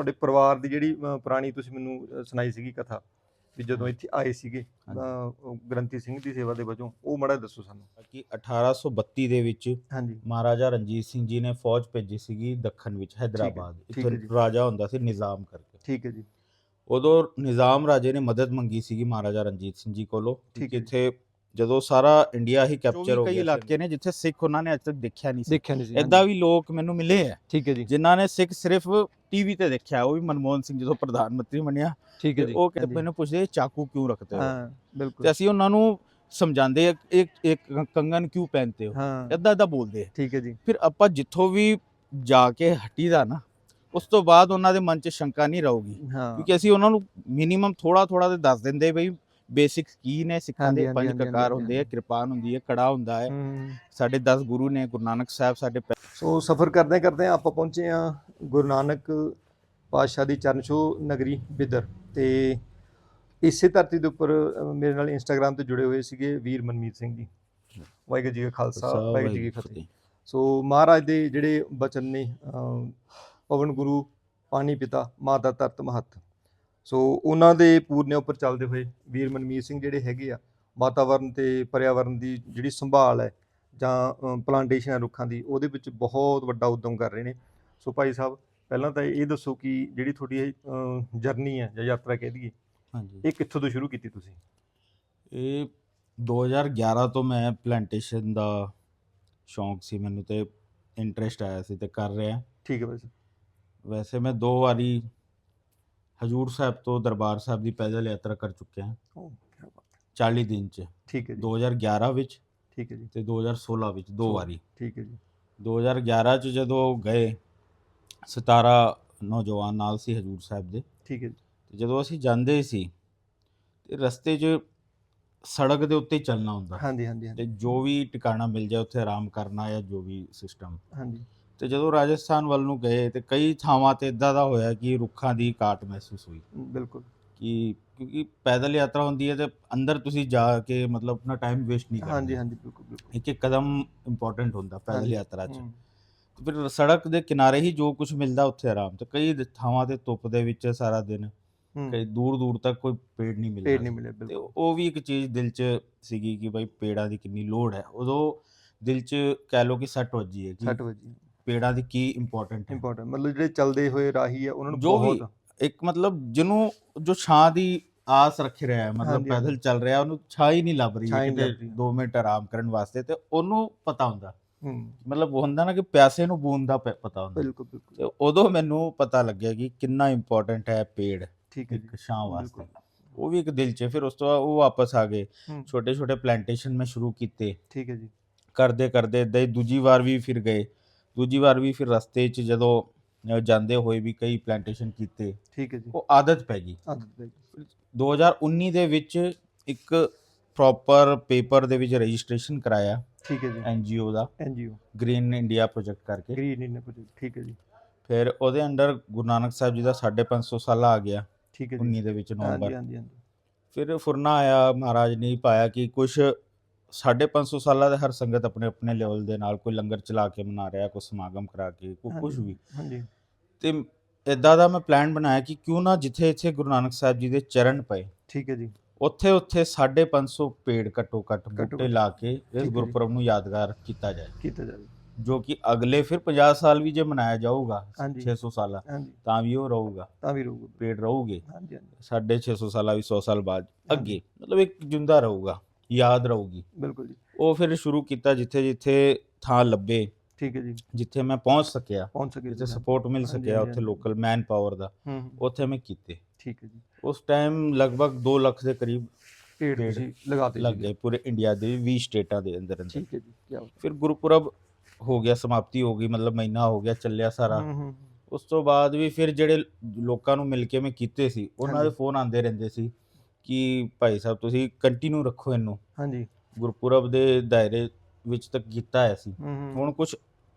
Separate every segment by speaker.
Speaker 1: ਤੁਹਾਡੇ ਪਰਿਵਾਰ ਦੀ ਜਿਹੜੀ ਅ, ਪੁਰਾਣੀ ਤੁਸੀਂ ਮੈਨੂੰ ਅ, ਸੁਣਾਈ ਸੀਗੀ ਕਥਾ ਵੀ ਜਦੋਂ ਇੱਥੇ ਆਏ ਸੀਗੇ ਗ੍ਰੰਥੀ ਸਿੰਘ ਦੀ ਸੇਵਾ ਦੇ ਵਜੋਂ ਉਹ ਮੜਾ ਦੱਸੋ ਸਾਨੂੰ।
Speaker 2: ਕਿ 1832 ਦੇ ਵਿੱਚ
Speaker 1: ਹਾਂਜੀ।
Speaker 2: ਮਹਾਰਾਜਾ ਰਣਜੀਤ ਸਿੰਘ ਜੀ ਨੇ ਫੌਜ ਭੇਜੀ ਸੀਗੀ ਦੱਖਣ ਵਿੱਚ ਹੈਦਰਾਬਾਦ।
Speaker 1: ਠੀਕ ਹੈ ਜੀ।
Speaker 2: ਇੱਥੇ ਰਾਜਾ ਹੁੰਦਾ ਸੀ ਨਿਜ਼ਾਮ ਕਰਕੇ।
Speaker 1: ਠੀਕ ਹੈ ਜੀ।
Speaker 2: ਉਦੋਂ ਨਿਜ਼ਾਮ ਰਾਜੇ ਨੇ ਮਦਦ ਮੰਗੀ ਸੀਗੀ ਮਹਾਰਾਜਾ ਰਣਜੀਤ ਸਿੰਘ ਜੀ ਕੋਲੋਂ
Speaker 1: ਠੀਕ
Speaker 2: ਕਿ
Speaker 1: ਹੈ ਜੀ।
Speaker 2: ਇੱਥੇ ਜਦੋਂ ਸਾਰਾ ਇੰਡੀਆ ਹੀ ਕੈਪਚਰ ਹੋ
Speaker 1: ਕਈ
Speaker 2: ਗਿਆ ਇਲਾਕੇ ਨੇ ਜਿੱਥੇ ਸਿੱਖ ਉਹਨਾਂ ਨੇ ਅੱਜ ਤੱਕ ਦੇਖਿਆ ਨਹੀਂ ਸੀ।
Speaker 1: ਦੇਖਿਆ ਨਹੀਂ ਸੀ
Speaker 2: ਇਦਾਂ ਵੀ ਲੋਕ ਮੈਨੂੰ ਮਿਲੇ ਆ।
Speaker 1: ਠੀਕ ਹੈ ਜੀ।
Speaker 2: ਜਿਨ੍ਹਾਂ ਨੇ ਸਿੱਖ ਸਿਰਫ ਟੀਵੀ ਤੇ ਦੇਖਿਆ ਉਹ ਵੀ ਮਨਮੋਹਨ ਸਿੰਘ ਜਦੋਂ ਪ੍ਰਧਾਨ ਮੰਤਰੀ ਬਣਿਆ
Speaker 1: ਠੀਕ
Speaker 2: ਤੇ ਉਹ ਕਹਿੰਦੇ ਮੈਨੂੰ ਪੁੱਛਦੇ ਚਾਕੂ ਕਿਉਂ ਰੱਖਤੇ ਹੋ?
Speaker 1: ਹਾਂ ਬਿਲਕੁਲ।
Speaker 2: ਤੇ ਅਸੀਂ ਉਹਨਾਂ ਨੂੰ ਸਮਝਾਉਂਦੇ ਇੱਕ ਇੱਕ ਇੱਕ ਕੰਗਨ ਕਿਉਂ ਪਹਿਨਤੇ ਹੋ?
Speaker 1: ਹਾਂ।
Speaker 2: ਇਦਾਂ ਇਦਾਂ ਬੋਲਦੇ ਆ।
Speaker 1: ਠੀਕ ਹੈ ਜੀ।
Speaker 2: ਫਿਰ ਆਪਾਂ ਜਿੱਥੋਂ ਵੀ ਜਾ ਕੇ ਹਟੀਦਾ ਨਾ ਉਸ ਤੋਂ ਬਾਅਦ ਉਹਨਾਂ ਦੇ ਮਨ 'ਚ ਸ਼ੰਕਾ ਨਹੀਂ ਰਹੂਗੀ।
Speaker 1: ਹਾਂ।
Speaker 2: ਕਿਉਂਕਿ ਅਸੀਂ ਉਹਨਾਂ ਨੂੰ ਮਿਨੀਮਮ ਥੋੜਾ ਥੋੜਾ ਤੇ ਦੱਸ ਦਿੰਦੇ ਬਈ ਬੇਸਿਕਸ ਕੀ ਨੇ ਸਿੱਖਾਂ ਦੇ ਪੰਜ ਕਕਾਰ ਹੁੰਦੇ ਆ ਕਿਰਪਾਨ ਹੁੰਦੀ ਹੈ ਕੜਾ ਹੁੰਦਾ ਹੈ। ਸਾਡੇ 10 ਗੁਰੂ ਨੇ ਗੁਰੂ ਨਾਨਕ ਸਾਹਿਬ ਸਾਡੇ
Speaker 1: ਸੋ ਸਫ਼ਰ ਕਰਦੇ ਕਰਦੇ ਆਪਾਂ ਪਹੁੰਚੇ ਆ ਗੁਰੂ ਨਾਨਕ ਪਾਤਸ਼ਾਹ ਦੀ ਚਰਨ ਛੋਹ ਨਗਰੀ ਬਿਦਰ ਤੇ ਇਸੇ ਧਰਤੀ ਦੇ ਉੱਪਰ ਮੇਰੇ ਨਾਲ ਇੰਸਟਾਗ੍ਰam ਤੇ ਜੁੜੇ ਹੋਏ ਸੀਗੇ ਵੀਰ ਮਨਮੀਤ ਸਿੰਘ ਜੀ। ਵਾਹਿਗੁਰੂ ਜੀ ਕਾ ਖਾਲਸਾ ਵਾਹਿਗੁਰੂ ਜੀ ਕੀ ਫਤਿਹ। ਸੋ ਮਹਾਰਾਜ ਦੇ ਜਿਹੜੇ ਬਚਨ ਨੇ ਪਵਨ ਗੁਰੂ ਪਾਣੀ ਪਿਤਾ ਮਾਤਾ ਧਰਤ ਮਹਤ। ਸੋ ਉਹਨਾਂ ਦੇ ਪੂਰਨਿਆਂ ਉੱਪਰ ਚੱਲਦੇ ਹੋਏ ਵੀਰ ਮਨਮੀਤ ਸਿੰਘ ਜਿਹੜੇ ਹੈਗੇ ਆ ਵਾਤਾਵਰਣ ਤੇ ਪਰਿਆਵਰਣ ਦੀ ਜਿਹੜੀ ਸੰਭਾਲ ਹੈ ਜਾਂ ਪਲਾਂਟੇਸ਼ਨ ਰੁੱਖਾਂ ਦੀ ਉਹਦੇ ਵਿੱਚ ਬਹੁਤ ਵੱਡਾ ਉਦਮ ਕਰ ਰਹੇ ਨੇ। ਸੋ ਭਾਈ ਸਾਹਿਬ ਪਹਿਲਾਂ ਤਾਂ ਇਹ ਦੱਸੋ ਕਿ ਜਿਹੜੀ ਤੁਹਾਡੀ ਜਰਨੀ ਹੈ ਜਾਂ ਯਾਤਰਾ ਕਹਿ ਦਈਏ
Speaker 2: ਹਾਂਜੀ।
Speaker 1: ਇਹ ਕਿੱਥੋਂ ਤੋਂ ਸ਼ੁਰੂ ਕੀਤੀ ਤੁਸੀਂ?
Speaker 2: ਇਹ 2011 ਤੋਂ ਮੈਂ ਪਲਾਂਟੇਸ਼ਨ ਦਾ ਸ਼ੌਂਕ ਸੀ ਮੈਨੂੰ ਤੇ ਇੰਟਰਸਟ ਆਇਆ ਸੀ ਤੇ ਕਰ ਰਿਹਾ।
Speaker 1: ਠੀਕ ਹੈ ਭਾਈ
Speaker 2: ਵੈਸੇ ਮੈਂ ਦੋ ਵਾਰੀ ਹਜੂਰ ਸਾਹਿਬ ਤੋਂ ਦਰਬਾਰ ਸਾਹਿਬ ਦੀ ਪੈਦਲ ਯਾਤਰਾ ਕਰ ਚੁੱਕਿਆ ਹਾਂ।
Speaker 1: ਓ, ਕਿਆ ਬਾਤ ਹੈ।
Speaker 2: 40 ਦਿਨ ਚ।
Speaker 1: ਠੀਕ ਹੈ ਜੀ।
Speaker 2: 2011 ਵਿੱਚ
Speaker 1: ਠੀਕ ਹੈ ਜੀ।
Speaker 2: ਤੇ 2016 ਵਿੱਚ ਦੋ ਵਾਰੀ।
Speaker 1: ਠੀਕ ਹੈ ਜੀ।
Speaker 2: 2011 ਚ ਜਦੋਂ ਗਏ 17 ਨੌਜਵਾਨ ਨਾਲ ਸੀ ਹਜੂਰ ਸਾਹਿਬ ਦੇ।
Speaker 1: ਠੀਕ ਹੈ ਜੀ।
Speaker 2: ਤੇ ਜਦੋਂ ਅਸੀਂ ਜਾਂਦੇ ਸੀ ਤੇ ਰਸਤੇ 'ਚ ਸੜਕ ਦੇ ਉੱਤੇ ਹੀ ਚੱਲਣਾ ਹੁੰਦਾ।
Speaker 1: ਹਾਂਜੀ ਹਾਂਜੀ
Speaker 2: ਤੇ ਜੋ ਵੀ ਟਿਕਾਣਾ ਮਿਲ ਜਾਏ ਉੱਥੇ ਆਰਾਮ ਕਰਨਾ ਜਾਂ ਜੋ ਵੀ ਸਿਸਟਮ
Speaker 1: ਹਾਂਜੀ।
Speaker 2: ਤੇ ਜਦੋਂ ਰਾਜਸਥਾਨ ਵੱਲ ਨੂੰ ਗਏ ਤੇ ਕਈ ਥਾਵਾਂ ਤੇ ਇਦਾਂ ਦਾ ਹੋਇਆ ਕਿ ਰੁੱਖਾਂ ਦੀ ਘਾਟ ਮਹਿਸੂਸ ਹੋਈ।
Speaker 1: ਬਿਲਕੁਲ।
Speaker 2: ਕਿ ਕਿਉਂਕਿ ਪੈਦਲ ਯਾਤਰਾ ਹੁੰਦੀ ਹੈ ਤੇ ਅੰਦਰ ਤੁਸੀਂ ਜਾ ਕੇ ਮਤਲਬ ਆਪਣਾ ਟਾਈਮ ਵੇਸਟ ਨਹੀਂ ਕਰਨਾ
Speaker 1: ਹਾਂਜੀ ਹਾਂਜੀ ਬਿਲਕੁਲ ਬਿਲਕੁਲ।
Speaker 2: ਇੱਕ ਇੱਕ ਕਦਮ ਇੰਪੋਰਟੈਂਟ ਹੁੰਦਾ ਪੈਦਲ ਯਾਤਰਾ 'ਚ। ਫਿਰ ਸੜਕ ਦੇ ਕਿਨਾਰੇ ਹੀ ਜੋ ਕੁਝ ਮਿਲਦਾ ਉੱਥੇ ਆਰਾਮ। ਤੇ ਕਈ ਥਾਵਾਂ ਤੇ ਧੁੱਪ ਦੇ ਵਿੱਚ ਸਾਰਾ ਦਿਨ ਕਈ ਦੂਰ ਦੂਰ ਤੱਕ ਕੋਈ ਪੇੜ ਨਹੀਂ ਮਿਲਦਾ
Speaker 1: ਪੇੜ ਨਹੀਂ। ਮਿਲੇ
Speaker 2: ਤੇ ਉਹ ਵੀ ਇੱਕ ਚੀਜ਼ ਦਿਲ 'ਚ ਸੀਗੀ ਕਿ ਭਾਈ ਪੇੜਾਂ ਦੀ ਕਿੰਨੀ ਲੋੜ ਹੈ। ਉਦੋਂ ਦਿਲ 'ਚ ਕਹਿ ਲਓ ਕਿ ਸੱਟ ਵੱਜੀ ਹੈ
Speaker 1: 60
Speaker 2: ਕਿ
Speaker 1: ਵਜੇ।
Speaker 2: ਪੇੜਾਂ ਦੀ ਕੀ ਇੰਪੋਰਟੈਂਟ ਹੈ?
Speaker 1: ਇੰਪੋਰਟੈਂਟ ਮਤਲਬ ਜਿਹੜੇ ਚੱਲਦੇ ਹੋਏ ਰਾਹੀ ਆ ਉਹਨਾਂ ਨੂੰ
Speaker 2: ਜੋ ਵੀ
Speaker 1: ਬਹੁਤ
Speaker 2: ਇੱਕ ਮਤਲਬ ਜਿਹਨੂੰ ਜੋ ਛਾਂ ਦੀ ਆਸ ਰੱਖ ਰਿਹਾ ਹੈ ਮਤਲਬ
Speaker 1: ਹਾਂਜੀ,
Speaker 2: ਪੈਦਲ ਚੱਲ ਰਿਹਾ ਉਹਨੂੰ ਛਾਂ ਹੀ ਨਹੀਂ ਲੱਭ ਰਹੀ
Speaker 1: ਛਾਂ ਹੀ
Speaker 2: ਹੈ
Speaker 1: ਨਹੀਂ ਲੱਭ
Speaker 2: ਕਿਤੇ
Speaker 1: ਰਹੀ।
Speaker 2: 2 ਮਿੰਟ ਆਰਾਮ ਕਰਨ ਵਾਸਤੇ ਤੇ ਉਹਨੂੰ ਪਤਾ ਹੁੰਦਾ।
Speaker 1: ਹੂੰ।
Speaker 2: ਮਤਲਬ ਉਹ ਹੁੰਦਾ ਨਾ ਕਿ ਪਿਆਸੇ ਨੂੰ ਬੂੰਦ ਦਾ ਪ- ਪਤਾ ਹੁੰਦਾ।
Speaker 1: ਬਿਲਕੁਲ ਬਿਲਕੁਲ।
Speaker 2: ਤੇ ਉਦੋਂ ਮੈਨੂੰ ਪਤਾ ਲੱਗਿਆ ਕਿ ਕਿੰਨਾ ਇੰਪੋਰਟੈਂਟ ਹੈ ਪੇੜ
Speaker 1: ਠੀਕ ਹੈ ਜੀ।
Speaker 2: ਇੱਕ ਛਾਂ ਵਾਸਤੇ।
Speaker 1: ਬਿਲਕੁਲ।
Speaker 2: ਉਹ ਵੀ ਇੱਕ ਦਿਲ 'ਚ ਫਿਰ ਉਸ ਤੋਂ ਬਾਅਦ ਉਹ ਵਾਪਸ ਆ ਗਏ।
Speaker 1: ਹੂੰ,
Speaker 2: ਛੋਟੇ ਛੋਟੇ ਪਲਾਂਟੇਸ਼ਨ ਮੈਂ ਸ਼ੁਰੂ ਕੀਤੇ।
Speaker 1: ਠੀਕ ਹੈ ਜੀ।
Speaker 2: ਕਰਦੇ ਕਰਦੇ ਹੀ ਦੂਜੀ ਵਾਰ ਵੀ ਫਿਰ ਗਏ। ਦੂਜੀ ਵਾਰ ਵੀ ਫਿਰ ਰਸਤੇ 'ਚ ਜਦੋਂ ਜਾਂਦੇ ਹੋਏ ਵੀ ਕਈ ਪਲਾਂਟੇਸ਼ਨ ਕੀਤੇ
Speaker 1: ਠੀਕ ਹੈ ਜੀ।
Speaker 2: ਉਹ ਆਦਤ ਪੈ ਗਈ।
Speaker 1: ਆਦਤ ਪੈ ਗਈ।
Speaker 2: 2019 ਦੇ ਵਿੱਚ ਇੱਕ ਪ੍ਰੋਪਰ ਪੇਪਰ ਦੇ ਵਿੱਚ ਰਜਿਸਟ੍ਰੇਸ਼ਨ ਕਰਾਇਆ
Speaker 1: ਠੀਕ ਹੈ ਜੀ।
Speaker 2: ਐਨਜੀਓ ਦਾ।
Speaker 1: ਐਨਜੀਓ
Speaker 2: ਗ੍ਰੀਨ ਇੰਡੀਆ ਪ੍ਰੋਜੈਕਟ ਕਰਕੇ।
Speaker 1: ਗ੍ਰੀਨ ਇਨ ਪ੍ਰੋਜੈਕਟ ਠੀਕ ਹੈ ਜੀ।
Speaker 2: ਫਿਰ ਉਹਦੇ ਅੰਡਰ ਗੁਰੂ ਨਾਨਕ ਸਾਹਿਬ ਜੀ ਦਾ 550 ਸਾਲਾ ਆ ਗਿਆ
Speaker 1: ਠੀਕ ਹੈ ਜੀ।
Speaker 2: 19 ਦੇ ਵਿੱਚ ਨਵੰਬਰ।
Speaker 1: ਹਾਂਜੀ ਹਾਂਜੀ
Speaker 2: ਫਿਰ ਫੁਰਨਾ ਆਇਆ ਮਹਾਰਾਜ ਨੇ ਪਾਇਆ ਕਿ ਕੁਝ 550 ਸਾਲਾਂ ਦੇ ਹਰ ਸੰਗਤ ਆਪਣੇ ਆਪਣੇ ਲੈਵਲ ਦੇ ਨਾਲ ਕੋਈ ਲੰਗਰ ਚਲਾ ਕੇ ਮਨਾ ਰਿਹਾ ਕੋਈ ਸਮਾਗਮ ਕਰਾ ਕੇ ਕੋਈ ਕੁਝ ਵੀ।
Speaker 1: ਹਾਂਜੀ।
Speaker 2: ਤੇ ਇਦਾਂ ਦਾ ਮੈਂ ਪਲਾਨ ਬਣਾਇਆ ਕਿ ਕਿਉਂ ਨਾ ਜਿੱਥੇ ਇੱਥੇ ਗੁਰੂ ਨਾਨਕ ਸਾਹਿਬ ਜੀ ਦੇ ਚਰਨ ਪਏ।
Speaker 1: ਠੀਕ ਹੈ ਜੀ।
Speaker 2: ਉੱਥੇ ਉੱਥੇ 550 ਪੇੜ ਘੱਟੋ ਘੱਟ ਬੂਟੇ ਲਾ ਕੇ ਇਸ। ਗੁਰਪੁਰਬ ਨੂੰ ਯਾਦਗਾਰ ਕੀਤਾ ਜਾਏ।
Speaker 1: ਕੀਤਾ ਜਾਵੇ।
Speaker 2: ਜੋ ਕਿ ਅਗਲੇ ਫਿਰ 50 ਸਾਲ ਵੀ ਜੇ ਮਨਾਇਆ ਜਾਊਗਾ
Speaker 1: ਹਾਂਜੀ।
Speaker 2: 600 ਸਾਲਾ ਤਾਂ ਵੀ ਉਹ ਰਹੂਗਾ।
Speaker 1: ਤਾਂ ਵੀ ਰਹੂਗਾ।
Speaker 2: ਪੇੜ ਰਹੂਗੇ।
Speaker 1: ਹਾਂਜੀ ਹਾਂਜੀ।
Speaker 2: ਸਾਢੇ 600 ਸਾਲਾ ਵੀ 100 ਸਾਲ ਬਾਅਦ। ਅੱਗੇ। ਮਤਲਬ ਇੱਕ ਜਿੰਦਾ ਰਹੂਗਾ। ਯਾਦ ਰਹੂਗੀ।
Speaker 1: ਬਿਲਕੁਲ ਜੀ।
Speaker 2: ਉਹ ਫਿਰ ਸ਼ੁਰੂ ਕੀਤਾ ਜਿੱਥੇ ਜਿੱਥੇ ਥਾਂ ਲੱਭੇ।
Speaker 1: ਠੀਕ ਹੈ ਜੀ।
Speaker 2: ਜਿੱਥੇ ਮੈਂ ਪਹੁੰਚ ਸਕਿਆ।
Speaker 1: ਪਹੁੰਚ ਸਕੇ
Speaker 2: ਜਿੱਥੇ
Speaker 1: ਜੀ।
Speaker 2: ਸਪੋਰਟ ਮਿਲ ਸਕਿਆ ਉੱਥੇ। ਲੋਕਲ ਮੈਨ ਪਾਵਰ ਦਾ। ਉੱਥੇ ਮੈਂ ਕੀਤੇ।
Speaker 1: ਠੀਕ ਹੈ ਜੀ।
Speaker 2: ਉਸ ਟਾਈਮ ਲਗਭਗ 2 ਲੱਖ ਦੇ ਕਰੀਬ
Speaker 1: ਪੇੜ ਤੁਸੀਂ ਲਗਾਤੇ
Speaker 2: ਲੱਗ ਗਏ ਪੂਰੇ ਇੰਡੀਆ ਦੇ 20 ਸਟੇਟਾਂ ਦੇ ਅੰਦਰ ਅੰਦਰ।
Speaker 1: ਠੀਕ ਹੈ ਜੀ ਕੀ
Speaker 2: ਫਿਰ ਗੁਰਪੁਰਬ ਹੋ ਗਿਆ ਸਮਾਪਤੀ ਹੋ ਗਈ ਮਤਲਬ ਮਹੀਨਾ ਹੋ ਗਿਆ ਚੱਲਿਆ ਸਾਰਾ। ਉਸ ਤੋਂ ਬਾਅਦ ਵੀ ਫਿਰ ਜਿਹੜੇ ਲੋਕਾਂ ਨੂੰ ਮਿਲ ਕੇ ਮੈਂ ਕੀਤੇ ਸੀ ਉਹਨਾਂ ਦੇ। ਫੋਨ ਆਉਂਦੇ ਰਹਿੰਦੇ ਸੀ। ਕਿ ਭਾਈ ਸਾਹਿਬ ਤੁਸੀਂ ਕੰਟੀਨਿਊ ਰੱਖੋ ਇਹਨੂੰ।
Speaker 1: ਹਾਂਜੀ।
Speaker 2: ਗੁਰਪੁਰਬ ਦੇ ਦਾਇਰੇ ਵਿੱਚ ਤੱਕ ਕੀਤਾ ਹੈ ਸੀ।
Speaker 1: ਹੂੰ
Speaker 2: ਹੁਣ ਕੁਝ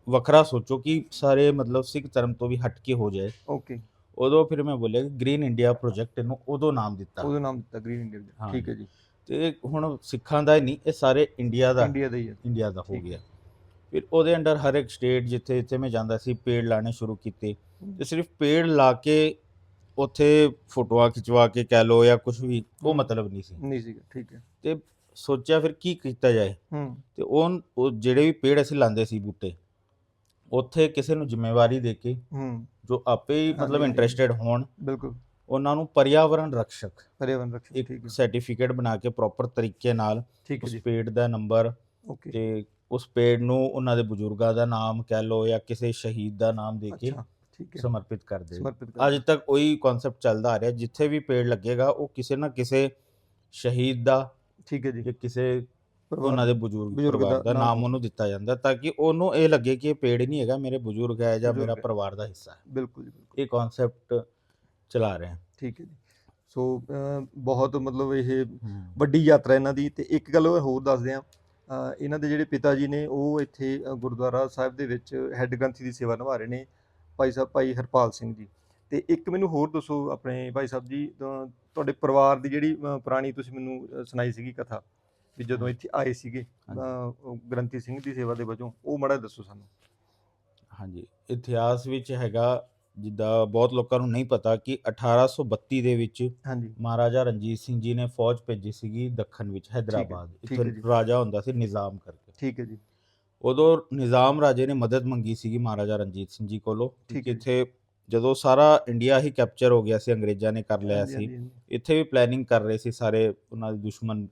Speaker 2: ਵੱਖਰਾ ਸੋਚੋ ਕਿ ਸਾਰੇ ਮਤਲਬ ਸਿੱਖ ਧਰਮ ਤੋਂ ਵੀ ਹਟ ਕੇ ਹੋ ਜਾਏ।
Speaker 1: ਓਕੇ
Speaker 2: ਉਦੋਂ ਫਿਰ ਮੈਂ ਬੋਲਿਆ ਕਿ ਗ੍ਰੀਨ ਇੰਡੀਆ ਪ੍ਰੋਜੈਕਟ ਇਹਨੂੰ ਉਦੋਂ ਨਾਮ ਦਿੱਤਾ।
Speaker 1: ਉਹਦਾ ਨਾਮ ਦਿੱਤਾ ਗ੍ਰੀਨ ਇੰਡੀਆ
Speaker 2: ਹਾਂ।
Speaker 1: ਠੀਕ ਹੈ ਜੀ।
Speaker 2: ਤੇ ਹੁਣ ਸਿੱਖਾਂ ਦਾ ਹੀ ਨਹੀਂ ਇਹ ਸਾਰੇ ਇੰਡੀਆ ਦਾ
Speaker 1: ਇੰਡੀਆ ਦਾ ਹੀ ਹੈ।
Speaker 2: ਇੰਡੀਆ ਦਾ ਹੋ
Speaker 1: ਠੀਕ। ਹੈ।
Speaker 2: ਗਿਆ। ਫਿਰ ਉਹਦੇ ਅੰਡਰ ਹਰ ਇੱਕ ਸਟੇਟ ਜਿੱਥੇ ਜਿੱਥੇ ਮੈਂ ਜਾਂਦਾ ਸੀ ਪੇੜ ਲਾਣੇ ਸ਼ੁਰੂ ਕੀਤੇ। ਤੇ ਸਿਰਫ ਪੇੜ ਲਾ ਕੇ ਉੱਥੇ ਫੋਟੋਆਂ ਖਿਚਵਾ ਕੇ ਕਹਿ ਲੋ ਜਾਂ ਕੁਝ ਵੀ ਉਹ। ਮਤਲਬ ਨਹੀਂ ਸੀ।
Speaker 1: ਨਹੀਂ ਸੀਗਾ ਠੀਕ ਹੈ।
Speaker 2: ਤੇ ਸੋਚਿਆ ਫਿਰ ਕੀ ਕੀਤਾ ਜਾਏ।
Speaker 1: ਹੂੰ।
Speaker 2: ਤੇ ਉਹ ਉਹ ਜਿਹੜੇ ਵੀ ਪੇੜ ਅਸੀਂ ਲਾਉਂਦੇ ਸੀ ਬੂਟੇ ਉੱਥੇ ਕਿਸੇ ਨੂੰ ਜ਼ਿੰਮੇਵਾਰੀ ਦੇ ਕੇ
Speaker 1: ਹੂੰ।
Speaker 2: ਜੋ ਆਪੇ ਹੀ ਮਤਲਬ
Speaker 1: ਹਾਂਜੀ।
Speaker 2: ਇੰਟਰਸਟਿਡ ਹੋਣ
Speaker 1: ਬਿਲਕੁਲ।
Speaker 2: ਉਹਨਾਂ ਨੂੰ ਪਰਿਆਵਰਣ ਰਕਸ਼ਕ
Speaker 1: ਪਰਿਆਵਰਣ ਰਕਸ਼ਕ
Speaker 2: ਇੱਕ
Speaker 1: ਹੈ।
Speaker 2: ਸਰਟੀਫਿਕੇਟ ਬਣਾ ਕੇ ਪ੍ਰੋਪਰ ਤਰੀਕੇ ਨਾਲ
Speaker 1: ਠੀਕ ਹੈ
Speaker 2: ਉਸ
Speaker 1: ਜੀ।
Speaker 2: ਪੇੜ ਦਾ ਨੰਬਰ
Speaker 1: ਓਕੇ।
Speaker 2: ਤੇ ਉਸ ਪੇੜ ਨੂੰ ਉਹਨਾਂ ਦੇ ਬਜ਼ੁਰਗਾਂ ਦਾ ਨਾਮ ਕਹਿ ਲੋ ਜਾਂ ਕਿਸੇ ਸ਼ਹੀਦ ਦਾ ਨਾਮ ਦੇ ਕੇ
Speaker 1: ਅੱਛਾ। ਠੀਕ ਹੈ।
Speaker 2: ਸਮਰਪਿਤ ਕਰਦੇ।
Speaker 1: ਸਮਰਪਿਤ ਕਰ
Speaker 2: ਅੱਜ ਤੱਕ ਉਹੀ ਕਨਸੈਪਟ ਚੱਲਦਾ ਆ ਰਿਹਾ ਜਿੱਥੇ ਵੀ ਪੇੜ ਲੱਗੇਗਾ ਉਹ ਕਿਸੇ ਨਾ ਕਿਸੇ ਸ਼ਹੀਦ ਦਾ
Speaker 1: ਠੀਕ ਹੈ ਜੀ।
Speaker 2: ਜਾਂ ਕਿਸੇ ਉਹਨਾਂ ਦੇ ਬਜ਼ੁਰਗ ਪਰਿਵਾਰ
Speaker 1: ਦਾ
Speaker 2: ਦਾ
Speaker 1: ਨਾਮ।
Speaker 2: ਉਹਨੂੰ ਦਿੱਤਾ ਜਾਂਦਾ ਤਾਂ ਕਿ ਉਹਨੂੰ ਇਹ ਲੱਗੇ ਕਿ ਇਹ ਪੇੜ ਨਹੀਂ ਹੈਗਾ ਮੇਰੇ ਬਜ਼ੁਰਗ ਹੈ ਜਾਂ ਮੇਰਾ
Speaker 1: ਹੈ।
Speaker 2: ਪਰਿਵਾਰ ਦਾ ਹਿੱਸਾ ਹੈ।
Speaker 1: ਬਿਲਕੁਲ ਜੀ ਬਿਲਕੁਲ।
Speaker 2: ਇਹ ਕਨਸੈਪਟ ਚਲਾ ਰਹੇ ਹਾਂ।
Speaker 1: ਠੀਕ ਹੈ ਜੀ। ਸੋ ਬਹੁਤ ਮਤਲਬ ਇਹ ਵੱਡੀ ਯਾਤਰਾ ਇਹਨਾਂ ਦੀ ਤੇ ਇੱਕ ਗੱਲ ਹੋਰ ਦੱਸਦੇ ਆ ਇਹਨਾਂ ਦੇ ਜਿਹੜੇ ਪਿਤਾ ਜੀ ਨੇ ਉਹ ਇੱਥੇ ਗੁਰਦੁਆਰਾ ਸਾਹਿਬ ਦੇ ਵਿੱਚ ਹੈੱਡ ਗ੍ਰੰਥੀ ਦੀ ਸੇਵਾ ਨਿਭਾ ਰਹੇ ਨੇ। ਭਾਈ ਸਾਹਿਬ ਭਾਈ ਹਰਪਾਲ ਸਿੰਘ ਜੀ। ਤੇ ਇੱਕ ਮੈਨੂੰ ਹੋਰ ਦੱਸੋ ਆਪਣੇ ਭਾਈ ਸਾਹਿਬ ਜੀ ਤੁਹਾਡੇ ਪਰਿਵਾਰ ਦੀ ਜਿਹੜੀ ਪੁਰਾਣੀ ਤੁਸੀਂ ਮੈਨੂੰ ਸੁਣਾਈ ਸੀਗੀ ਕਥਾ ਵੀ ਜਦੋਂ ਇੱਥੇ ਆਏ ਸੀਗੇ ਗ੍ਰੰਥੀ ਸਿੰਘ ਦੀ ਸੇਵਾ ਦੇ ਵਜੋਂ ਉਹ ਮੜਾ ਦੱਸੋ ਸਾਨੂੰ।
Speaker 2: ਹਾਂਜੀ ਇਤਿਹਾਸ ਵਿੱਚ ਹੈਗਾ ਜਿੱਦਾਂ ਬਹੁਤ ਲੋਕਾਂ ਨੂੰ ਨਹੀਂ ਪਤਾ ਕਿ 1832 ਦੇ ਵਿੱਚ
Speaker 1: ਹਾਂਜੀ।
Speaker 2: ਮਹਾਰਾਜਾ ਰਣਜੀਤ ਸਿੰਘ ਜੀ ਨੇ ਫੌਜ ਭੇਜੀ ਸੀਗੀ ਦੱਖਣ ਵਿੱਚ
Speaker 1: ਠੀਕ
Speaker 2: ਇੱਥੇ। ਰਾਜਾ ਹੁੰਦਾ ਸੀ ਨਿਜ਼ਾਮ ਕਰਕੇ।
Speaker 1: ਠੀਕ ਹੈ ਜੀ।
Speaker 2: ਉਦੋਂ ਨਿਜ਼ਾਮ ਰਾਜੇ ਨੇ ਮਦਦ ਮੰਗੀ ਸੀਗੀ ਮਹਾਰਾਜਾ ਰਣਜੀਤ ਸਿੰਘ ਜੀ ਕੋਲੋਂ
Speaker 1: ਠੀਕ।
Speaker 2: ਇੱਥੇ ਜਦੋਂ ਸਾਰਾ ਇੰਡੀਆ ਹੀ ਕੈਪਚਰ ਹੋ ਗਿਆ ਸੀ ਅੰਗਰੇਜ਼ਾਂ ਨੇ ਕਰ ਲਿਆ ਸੀ। ਇੱਥੇ ਵੀ ਪਲੈਨਿੰਗ ਕਰ ਰਹੇ ਸੀ ਸਾਰੇ ਉਹਨਾਂ ਦੇ ਦੁਸ਼ਮਣ।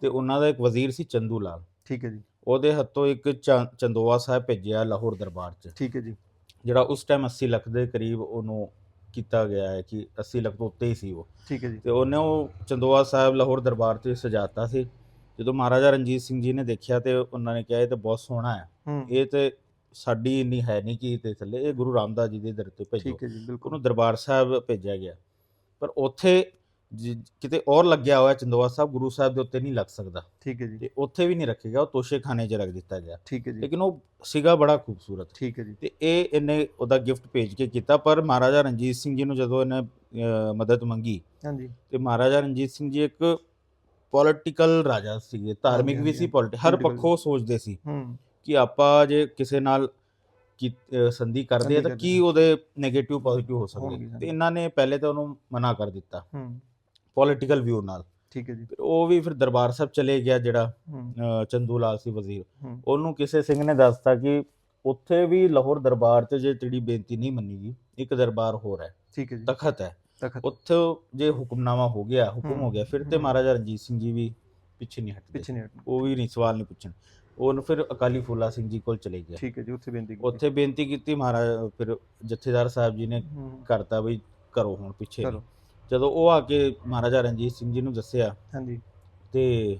Speaker 2: ਤੇ ਉਹਨਾਂ ਦਾ ਇੱਕ ਵਜ਼ੀਰ ਸੀ ਚੰਦੂ ਲਾਲ।
Speaker 1: ਠੀਕ ਹੈ ਜੀ।
Speaker 2: ਉਹਦੇ ਹੱਥੋਂ ਇੱਕ ਚੰਦੋਆ ਸਾਹਿਬ ਭੇਜਿਆ ਲਾਹੌਰ ਦਰਬਾਰ 'ਚ।
Speaker 1: ਠੀਕ ਹੈ ਜੀ।
Speaker 2: ਜਿਹੜਾ ਉਸ ਟਾਈਮ 80 ਲੱਖ ਦੇ ਕਰੀਬ ਉਹਨੂੰ ਕੀਤਾ ਗਿਆ ਹੈ ਕਿ 80 ਲੱਖ ਤੋਂ ਉੱਤੇ ਹੀ ਸੀ ਉਹ।
Speaker 1: ਠੀਕ ਹੈ ਜੀ।
Speaker 2: ਤੇ ਉਹਨੇ ਉਹ ਚੰਦੋਆ ਸਾਹਿਬ ਲਾਹੌਰ ਦਰਬਾਰ 'ਚ ਸਜਾਤਾ ਸੀ। ਜਦੋਂ ਮਹਾਰਾਜਾ ਰਣਜੀਤ ਸਿੰਘ ਜੀ ਨੇ ਦੇਖਿਆ ਤੇ ਉਹਨਾਂ ਨੇ ਕਿਹਾ ਇਹ ਤਾਂ ਬਹੁਤ ਸੋਹਣਾ ਹੈ। ਇਹ ਤੇ ਸਾਡੀ ਇੰਨੀ ਹੈ ਨਹੀਂ ਕਿ ਤੇ ਚੱਲੇ ਇਹ ਗੁਰੂ ਰਾਮਦਾਸ ਜੀ ਦੇ ਦਰ ਤੇ ਭੇਜੋ।
Speaker 1: ਠੀਕ ਹੈ ਜੀ ਬਿਲਕੁਲ।
Speaker 2: ਉਹਨੂੰ ਦਰਬਾਰ ਸਾਹਿਬ ਭੇਜਿਆ ਗਿਆ। ਪਰ ਉੱਥੇ ਕਿਤੇ ਔਰ ਲੱਗਿਆ ਹੋਇਆ ਚੰਦੋਆ ਸਾਹਿਬ ਗੁਰੂ ਸਾਹਿਬ ਦੇ ਉੱਤੇ ਨਹੀਂ ਲੱਗ ਸਕਦਾ।
Speaker 1: ਠੀਕ ਹੈ ਜੀ।
Speaker 2: ਤੇ ਉੱਥੇ ਵੀ ਨਹੀਂ ਰੱਖੇਗਾ। ਉਹ ਤੋਸ਼ੇਖਾਨੇ 'ਚ ਰੱਖ ਦਿੱਤਾ ਗਿਆ।
Speaker 1: ਠੀਕ ਹੈ ਜੀ।
Speaker 2: ਲੇਕਿਨ ਉਹ ਸੀਗਾ ਬੜਾ ਖੂਬਸੂਰਤ।
Speaker 1: ਠੀਕ ਹੈ ਜੀ।
Speaker 2: ਤੇ ਇਹ ਇਹਨੇ ਉਹਦਾ ਗਿਫਟ ਭੇਜ ਕੇ ਕੀਤਾ। ਪਰ ਮਹਾਰਾਜਾ ਰਣਜੀਤ ਸਿੰਘ ਜੀ ਨੂੰ ਜਦੋਂ ਇਹਨੇ ਮਦਦ ਮੰਗੀ
Speaker 1: ਹਾਂਜੀ।
Speaker 2: ਤੇ ਮਹਾਰਾਜਾ ਰਣਜੀਤ ਸਿੰਘ ਜੀ ਇੱਕ ਪੋਲਿਟੀਕਲ ਰਾਜਾ ਸੀਗੇ ਧਾਰਮਿਕ ਵੀ ਸੀ। ਪੋਲਿਟ ਹਰ ਪੱਖੋਂ ਸੋਚਦੇ ਸੀ
Speaker 1: ਹੂੰ।
Speaker 2: ਕਿ ਆਪਾਂ ਜੇ ਕਿਸੇ ਨਾਲ ਸੰਧੀ ਕਰਦੇ ਆ ਤਾਂ ਕੀ। ਉਹਦੇ 네ਗੇਟਿਵ ਪੋਜ਼ਿਟਿਵ ਹੋ ਸਕਦੇ ਤੇ। ਇਹਨਾਂ ਨੇ ਪਹਿਲੇ ਤਾਂ ਉਹਨੂੰ ਮਨਾ ਕਰ ਦਿੱਤਾ।
Speaker 1: ਹੂੰ।
Speaker 2: ਪੋਲਿਟੀਕਲ ਵਿਊ ਨਾਲ।
Speaker 1: ਠੀਕ ਹੈ ਜੀ।
Speaker 2: ਫਿਰ ਉਹ ਵੀ ਫਿਰ ਦਰਬਾਰ ਸਾਹਿਬ ਚਲੇ ਗਿਆ ਜਿਹੜਾ ਚੰਦੂ ਲਾਲ ਸੀ ਵਜ਼ੀਰ। ਉਹਨੂੰ ਕਿਸੇ ਸਿੰਘ ਨੇ ਦੱਸਤਾ ਕਿ ਉੱਥੇ ਵੀ ਲਾਹੌਰ ਦਰਬਾਰ 'ਚ ਜੇ ਤੇਰੀ ਬੇਨਤੀ ਨਹੀਂ ਮੰਨੀ ਗਈ ਇੱਕ ਦਰਬਾਰ ਹੋਰ ਹੈ
Speaker 1: ਠੀਕ ਹੈ ਜੀ।
Speaker 2: ਤਖਤ ਹੈ।
Speaker 1: ਤਖਤ
Speaker 2: ਉੱਥੇ ਜੇ ਹੁਕਮਨਾਮਾ ਹੋ ਗਿਆ ਹੁਕਮ ਹੋ ਗਿਆ ਫਿਰ ਤੇ। ਮਹਾਰਾਜਾ ਰਣਜੀਤ ਸਿੰਘ ਜੀ ਵੀ ਪਿੱਛੇ ਨਹੀਂ ਹਟਦੇ।
Speaker 1: ਪਿੱਛੇ ਨਹੀਂ
Speaker 2: ਉਹ ਵੀ ਨਹੀਂ ਸਵਾਲ ਨਹੀਂ ਪੁੱਛਣ। ਉਹਨੂੰ ਫਿਰ ਅਕਾਲੀ ਫੂਲਾ ਸਿੰਘ ਜੀ ਕੋਲ ਚਲੇ ਗਿਆ
Speaker 1: ਠੀਕ ਹੈ ਜੀ ਉੱਥੇ ਬੇਨਤੀ ਕੀਤੀ।
Speaker 2: ਉੱਥੇ ਬੇਨਤੀ ਕੀਤੀ ਮਹਾਰਾਜ ਫਿਰ ਜਥੇਦਾਰ ਸਾਹਿਬ ਜੀ ਨੇ ਕਰਤਾ ਵੀ ਕਰੋ ਹੁਣ ਪਿੱਛੇ। ਜਦੋਂ ਉਹ ਆ ਕੇ ਮਹਾਰਾਜਾ ਰਣਜੀਤ ਸਿੰਘ ਜੀ ਨੂੰ ਦੱਸਿਆ
Speaker 1: ਹਾਂਜੀ।
Speaker 2: ਤੇ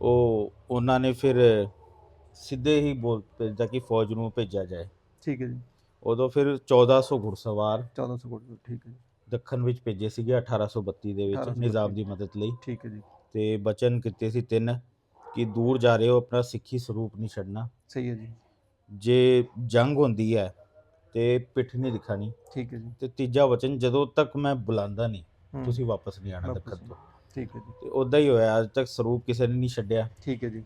Speaker 2: ਉਹ ਉਹਨਾਂ ਨੇ ਫਿਰ ਸਿੱਧੇ ਹੀ ਬੋਲ ਭੇਜਿਆ ਕਿ ਫੌਜ ਨੂੰ ਭੇਜਿਆ ਜਾਏ।
Speaker 1: ਠੀਕ ਹੈ ਜੀ।
Speaker 2: ਉਦੋਂ ਫਿਰ 1400 ਘੁੜਸਵਾਰ
Speaker 1: 1400 ਕੋਟ ਠੀਕ ਹੈ
Speaker 2: ਦੱਖਣ ਵਿੱਚ ਭੇਜੇ ਸੀਗੇ 1832 ਦੇ ਵਿੱਚ
Speaker 1: 1832
Speaker 2: ਨਿਜ਼ਾਮ ਦੀ ਮਦਦ ਲਈ।
Speaker 1: ਠੀਕ ਹੈ ਜੀ।
Speaker 2: ਤੇ ਬਚਨ ਕੀਤੇ ਸੀ ਤਿੰਨ ਕਿ ਦੂਰ ਜਾ ਰਹੇ ਹੋ ਆਪਣਾ ਸਿੱਖੀ ਸਰੂਪ ਨਹੀਂ ਛੱਡਣਾ।
Speaker 1: ਸਹੀ ਹੈ ਜੀ।
Speaker 2: ਜੇ ਜੰਗ ਹੁੰਦੀ ਹੈ ਤੇ ਪਿੱਠ ਨਹੀਂ ਦਿਖਾਣੀ।
Speaker 1: ਠੀਕ ਹੈ ਜੀ।
Speaker 2: ਤੇ ਤੀਜਾ ਵਚਨ ਜਦੋਂ ਤੱਕ ਮੈਂ ਬੁਲਾਉਂਦਾ ਨਹੀਂ ਤੁਸੀਂ ਵਾਪਸ ਨਹੀਂ ਆਣਾ ਦੱਖਣ। ਤੋਂ।
Speaker 1: ਠੀਕ ਹੈ ਜੀ।
Speaker 2: ਤੇ ਉਦਾਂ ਹੀ ਹੋਇਆ ਅੱਜ ਤੱਕ ਸਰੂਪ ਕਿਸੇ ਨੇ ਨਹੀਂ ਛੱਡਿਆ।
Speaker 1: ਠੀਕ ਹੈ ਜੀ।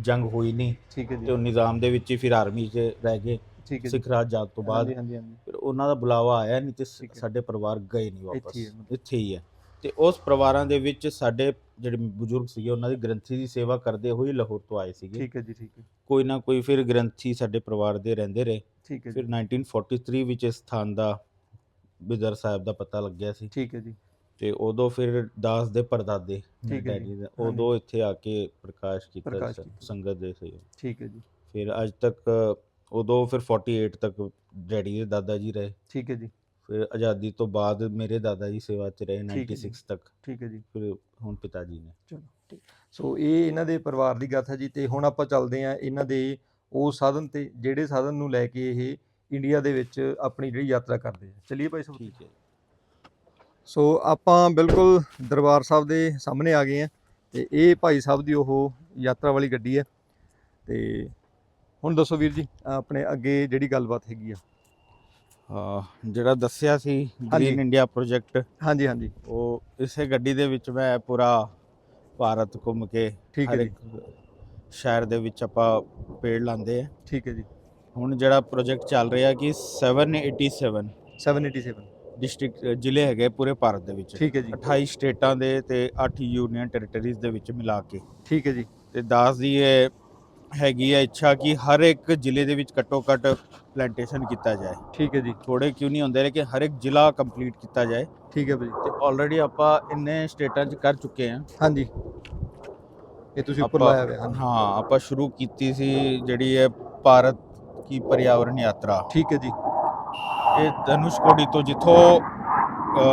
Speaker 2: ਜੰਗ ਹੋਈ ਨਹੀਂ
Speaker 1: ਠੀਕ ਹੈ
Speaker 2: ਤੇ
Speaker 1: ਜੀ
Speaker 2: ਉਹ ਨਿਜ਼ਾਮ ਦੇ ਵਿੱਚ ਹੀ ਫਿਰ ਆਰਮੀ 'ਚ ਰਹਿ ਗਏ।
Speaker 1: ਠੀਕ ਹੈ
Speaker 2: ਸਿੱਖ ਰਾਜ ਜਾਤ ਤੋਂ ਬਾਅਦ
Speaker 1: ਹਾਂਜੀ ਹਾਂਜੀ ਹਾਂਜੀ।
Speaker 2: ਫਿਰ ਉਹਨਾਂ ਦਾ ਬੁਲਾਵਾ ਆਇਆ ਨਹੀਂ ਤੇ। ਸਾਡੇ ਪਰਿਵਾਰ ਗਏ ਨਹੀਂ ਵਾਪਸ।
Speaker 1: ਇੱਥੇ ਹੀ ਹੈ
Speaker 2: ਤੇ ਉਸ ਪਰਿਵਾਰਾਂ ਦੇ ਵਿੱਚ ਸਾਡੇ ਜਿਹੜੇ ਬਜ਼ੁਰਗ ਸੀਗੇ ਉਹਨਾਂ ਦੀ ਗ੍ਰੰਥੀ ਦੀ ਸੇਵਾ ਕਰਦੇ ਹੋਏ ਲਾਹੌਰ ਤੋਂ ਆਏ ਸੀਗੇ।
Speaker 1: ਠੀਕ ਹੈ ਜੀ ਠੀਕ ਹੈ।
Speaker 2: ਕੋਈ ਨਾ ਕੋਈ ਫਿਰ ਗ੍ਰੰਥੀ ਸਾਡੇ ਪਰਿਵਾਰ ਦੇ ਰਹਿੰਦੇ ਰਹੇ।
Speaker 1: ਠੀਕ ਹੈ
Speaker 2: ਫਿਰ
Speaker 1: ਜੀ
Speaker 2: 1943 ਵਿੱਚ ਇਸ ਸਥਾਨ ਦਾ ਬਿਦਰ ਸਾਹਿਬ ਦਾ ਪਤਾ ਲੱਗਿਆ ਸੀ।
Speaker 1: ਠੀਕ ਹੈ ਜੀ।
Speaker 2: ਤੇ ਉਦੋਂ ਫਿਰ ਦਾਸ ਦੇ ਪਰਦਾਦੇ ਮੇਰੇ
Speaker 1: ਠੀਕ ਹੈ ਜੀ।
Speaker 2: ਡੈਡੀ। ਉਦੋਂ ਇੱਥੇ ਆ ਕੇ ਪ੍ਰਕਾਸ਼ ਕੀਤਾ। ਸੰਗਤ ਦੇ ਸੀ
Speaker 1: ਠੀਕ ਹੈ ਜੀ।
Speaker 2: ਫਿਰ ਅੱਜ ਤੱਕ ਉਦੋਂ ਫਿਰ 48 ਤੱਕ ਡੈਡੀ ਦੇ ਦਾਦਾ ਜੀ ਰਹੇ।
Speaker 1: ਠੀਕ ਹੈ ਜੀ।
Speaker 2: ਫਿਰ ਆਜ਼ਾਦੀ ਤੋਂ ਬਾਅਦ ਮੇਰੇ ਦਾਦਾ ਜੀ ਸੇਵਾ 'ਚ ਰਹੇ
Speaker 1: ਹੈ ਜੀ।
Speaker 2: 96 ਤੱਕ।
Speaker 1: ਠੀਕ ਹੈ ਜੀ।
Speaker 2: ਫਿਰ ਹੁਣ ਪਿਤਾ ਜੀ ਨੇ।
Speaker 1: ਚਲੋ ਠੀਕ। ਸੋ ਇਹ ਇਹਨਾਂ ਦੇ ਪਰਿਵਾਰ ਦੀ ਗਾਥਾ ਜੀ ਤੇ ਹੁਣ ਆਪਾਂ ਚੱਲਦੇ ਆ ਇਹਨਾਂ ਦੇ ਉਸ ਸਾਧਨ ਤੇ ਜਿਹੜੇ ਸਾਧਨ ਨੂੰ ਲੈ ਕੇ ਇਹ ਇੰਡੀਆ ਦੇ ਵਿੱਚ ਆਪਣੀ ਜਿਹੜੀ ਯਾਤਰਾ ਕਰਦੇ ਆ। ਚਲਿਏ ਭਾਈ ਸਾਹਿਬ
Speaker 2: ਠੀਕ ਹੈ
Speaker 1: ਸੋ ਆਪਾਂ ਬਿਲਕੁਲ ਦਰਬਾਰ ਸਾਹਿਬ ਦੇ ਸਾਹਮਣੇ ਆ ਗਏ ਆ ਤੇ ਇਹ ਭਾਈ ਸਾਹਿਬ ਦੀ ਉਹ ਯਾਤਰਾ ਵਾਲੀ ਗੱਡੀ ਹੈ ਤੇ ਹੁਣ ਦੱਸੋ ਵੀਰ ਜੀ। ਆਪਣੇ ਅੱਗੇ ਜਿਹੜੀ ਗੱਲਬਾਤ ਹੈਗੀ ਆ।
Speaker 2: ਜਿਹੜਾ ਦੱਸਿਆ ਸੀ। ਗ੍ਰੀਨ ਇੰਡੀਆ ਪ੍ਰੋਜੈਕਟ
Speaker 1: ਹਾਂਜੀ ਹਾਂਜੀ।
Speaker 2: ਉਹ ਇਸੇ ਗੱਡੀ ਦੇ ਵਿੱਚ ਮੈਂ ਪੂਰਾ ਭਾਰਤ ਘੁੰਮ ਕੇ
Speaker 1: ਠੀਕ ਹੈ ਜੀ।
Speaker 2: ਸ਼ਹਿਰ ਦੇ ਵਿੱਚ ਆਪਾਂ ਪੇੜ ਲਾਉਂਦੇ ਆ।
Speaker 1: ਠੀਕ ਹੈ ਜੀ।
Speaker 2: ਹੁਣ ਜਿਹੜਾ ਪ੍ਰੋਜੈਕਟ ਚੱਲ ਰਿਹਾ ਕਿ 787
Speaker 1: 787
Speaker 2: ਡਿਸਟ੍ਰਿਕਟ ਜ਼ਿਲ੍ਹੇ ਹੈਗੇ ਪੂਰੇ ਭਾਰਤ ਦੇ ਵਿੱਚ।
Speaker 1: ਠੀਕ ਹੈ ਜੀ।
Speaker 2: 28 ਸਟੇਟਾਂ ਦੇ ਤੇ 8 ਯੂਨੀਅਨ ਟੈਰੀਟਰੀਜ਼ ਦੇ ਵਿੱਚ ਮਿਲਾ ਕੇ।
Speaker 1: ਠੀਕ ਹੈ ਜੀ।
Speaker 2: ਤੇ ਦਾਸ ਦੀ ਇਹ ਹੈਗੀ ਹੈ ਇੱਛਾ ਕਿ ਹਰ ਇੱਕ ਜ਼ਿਲ੍ਹੇ ਦੇ ਵਿੱਚ ਘੱਟੋ ਘੱਟ ਪਲੈਂਟੇਸ਼ਨ ਕੀਤਾ ਜਾਏ।
Speaker 1: ਠੀਕ ਹੈ ਜੀ।
Speaker 2: ਥੋੜੇ ਕਿਉਂ ਨਹੀਂ ਹੁੰਦੇ ਲੇਕਿਨ ਹਰ ਇੱਕ ਜ਼ਿਲ੍ਹਾ ਕੰਪਲੀਟ ਕੀਤਾ ਜਾਏ।
Speaker 1: ਠੀਕ ਹੈ ਭਾਜੀ।
Speaker 2: ਤੇ ਆਲਰੇਡੀ ਆਪਾਂ ਇੰਨੇ ਸਟੇਟਾਂ 'ਚ ਕਰ ਚੁੱਕੇ ਹਾਂ।
Speaker 1: ਹਾਂਜੀ। ਇਹ ਤੁਸੀਂ ਉੱਪਰ ਲਾਇਆ ਹੋਇਆ
Speaker 2: ਹਾਂ ਆਪਾਂ ਸ਼ੁਰੂ ਕੀਤੀ ਸੀ ਜਿਹੜੀ ਹੈ ਭਾਰਤ ਕੀ ਪਰਿਆਵਰਣ ਯਾਤਰਾ।
Speaker 1: ਠੀਕ ਹੈ ਜੀ।
Speaker 2: ਇਹ ਧਨੁਸ਼ਕੋਡੀ ਤੋਂ ਜਿੱਥੋਂ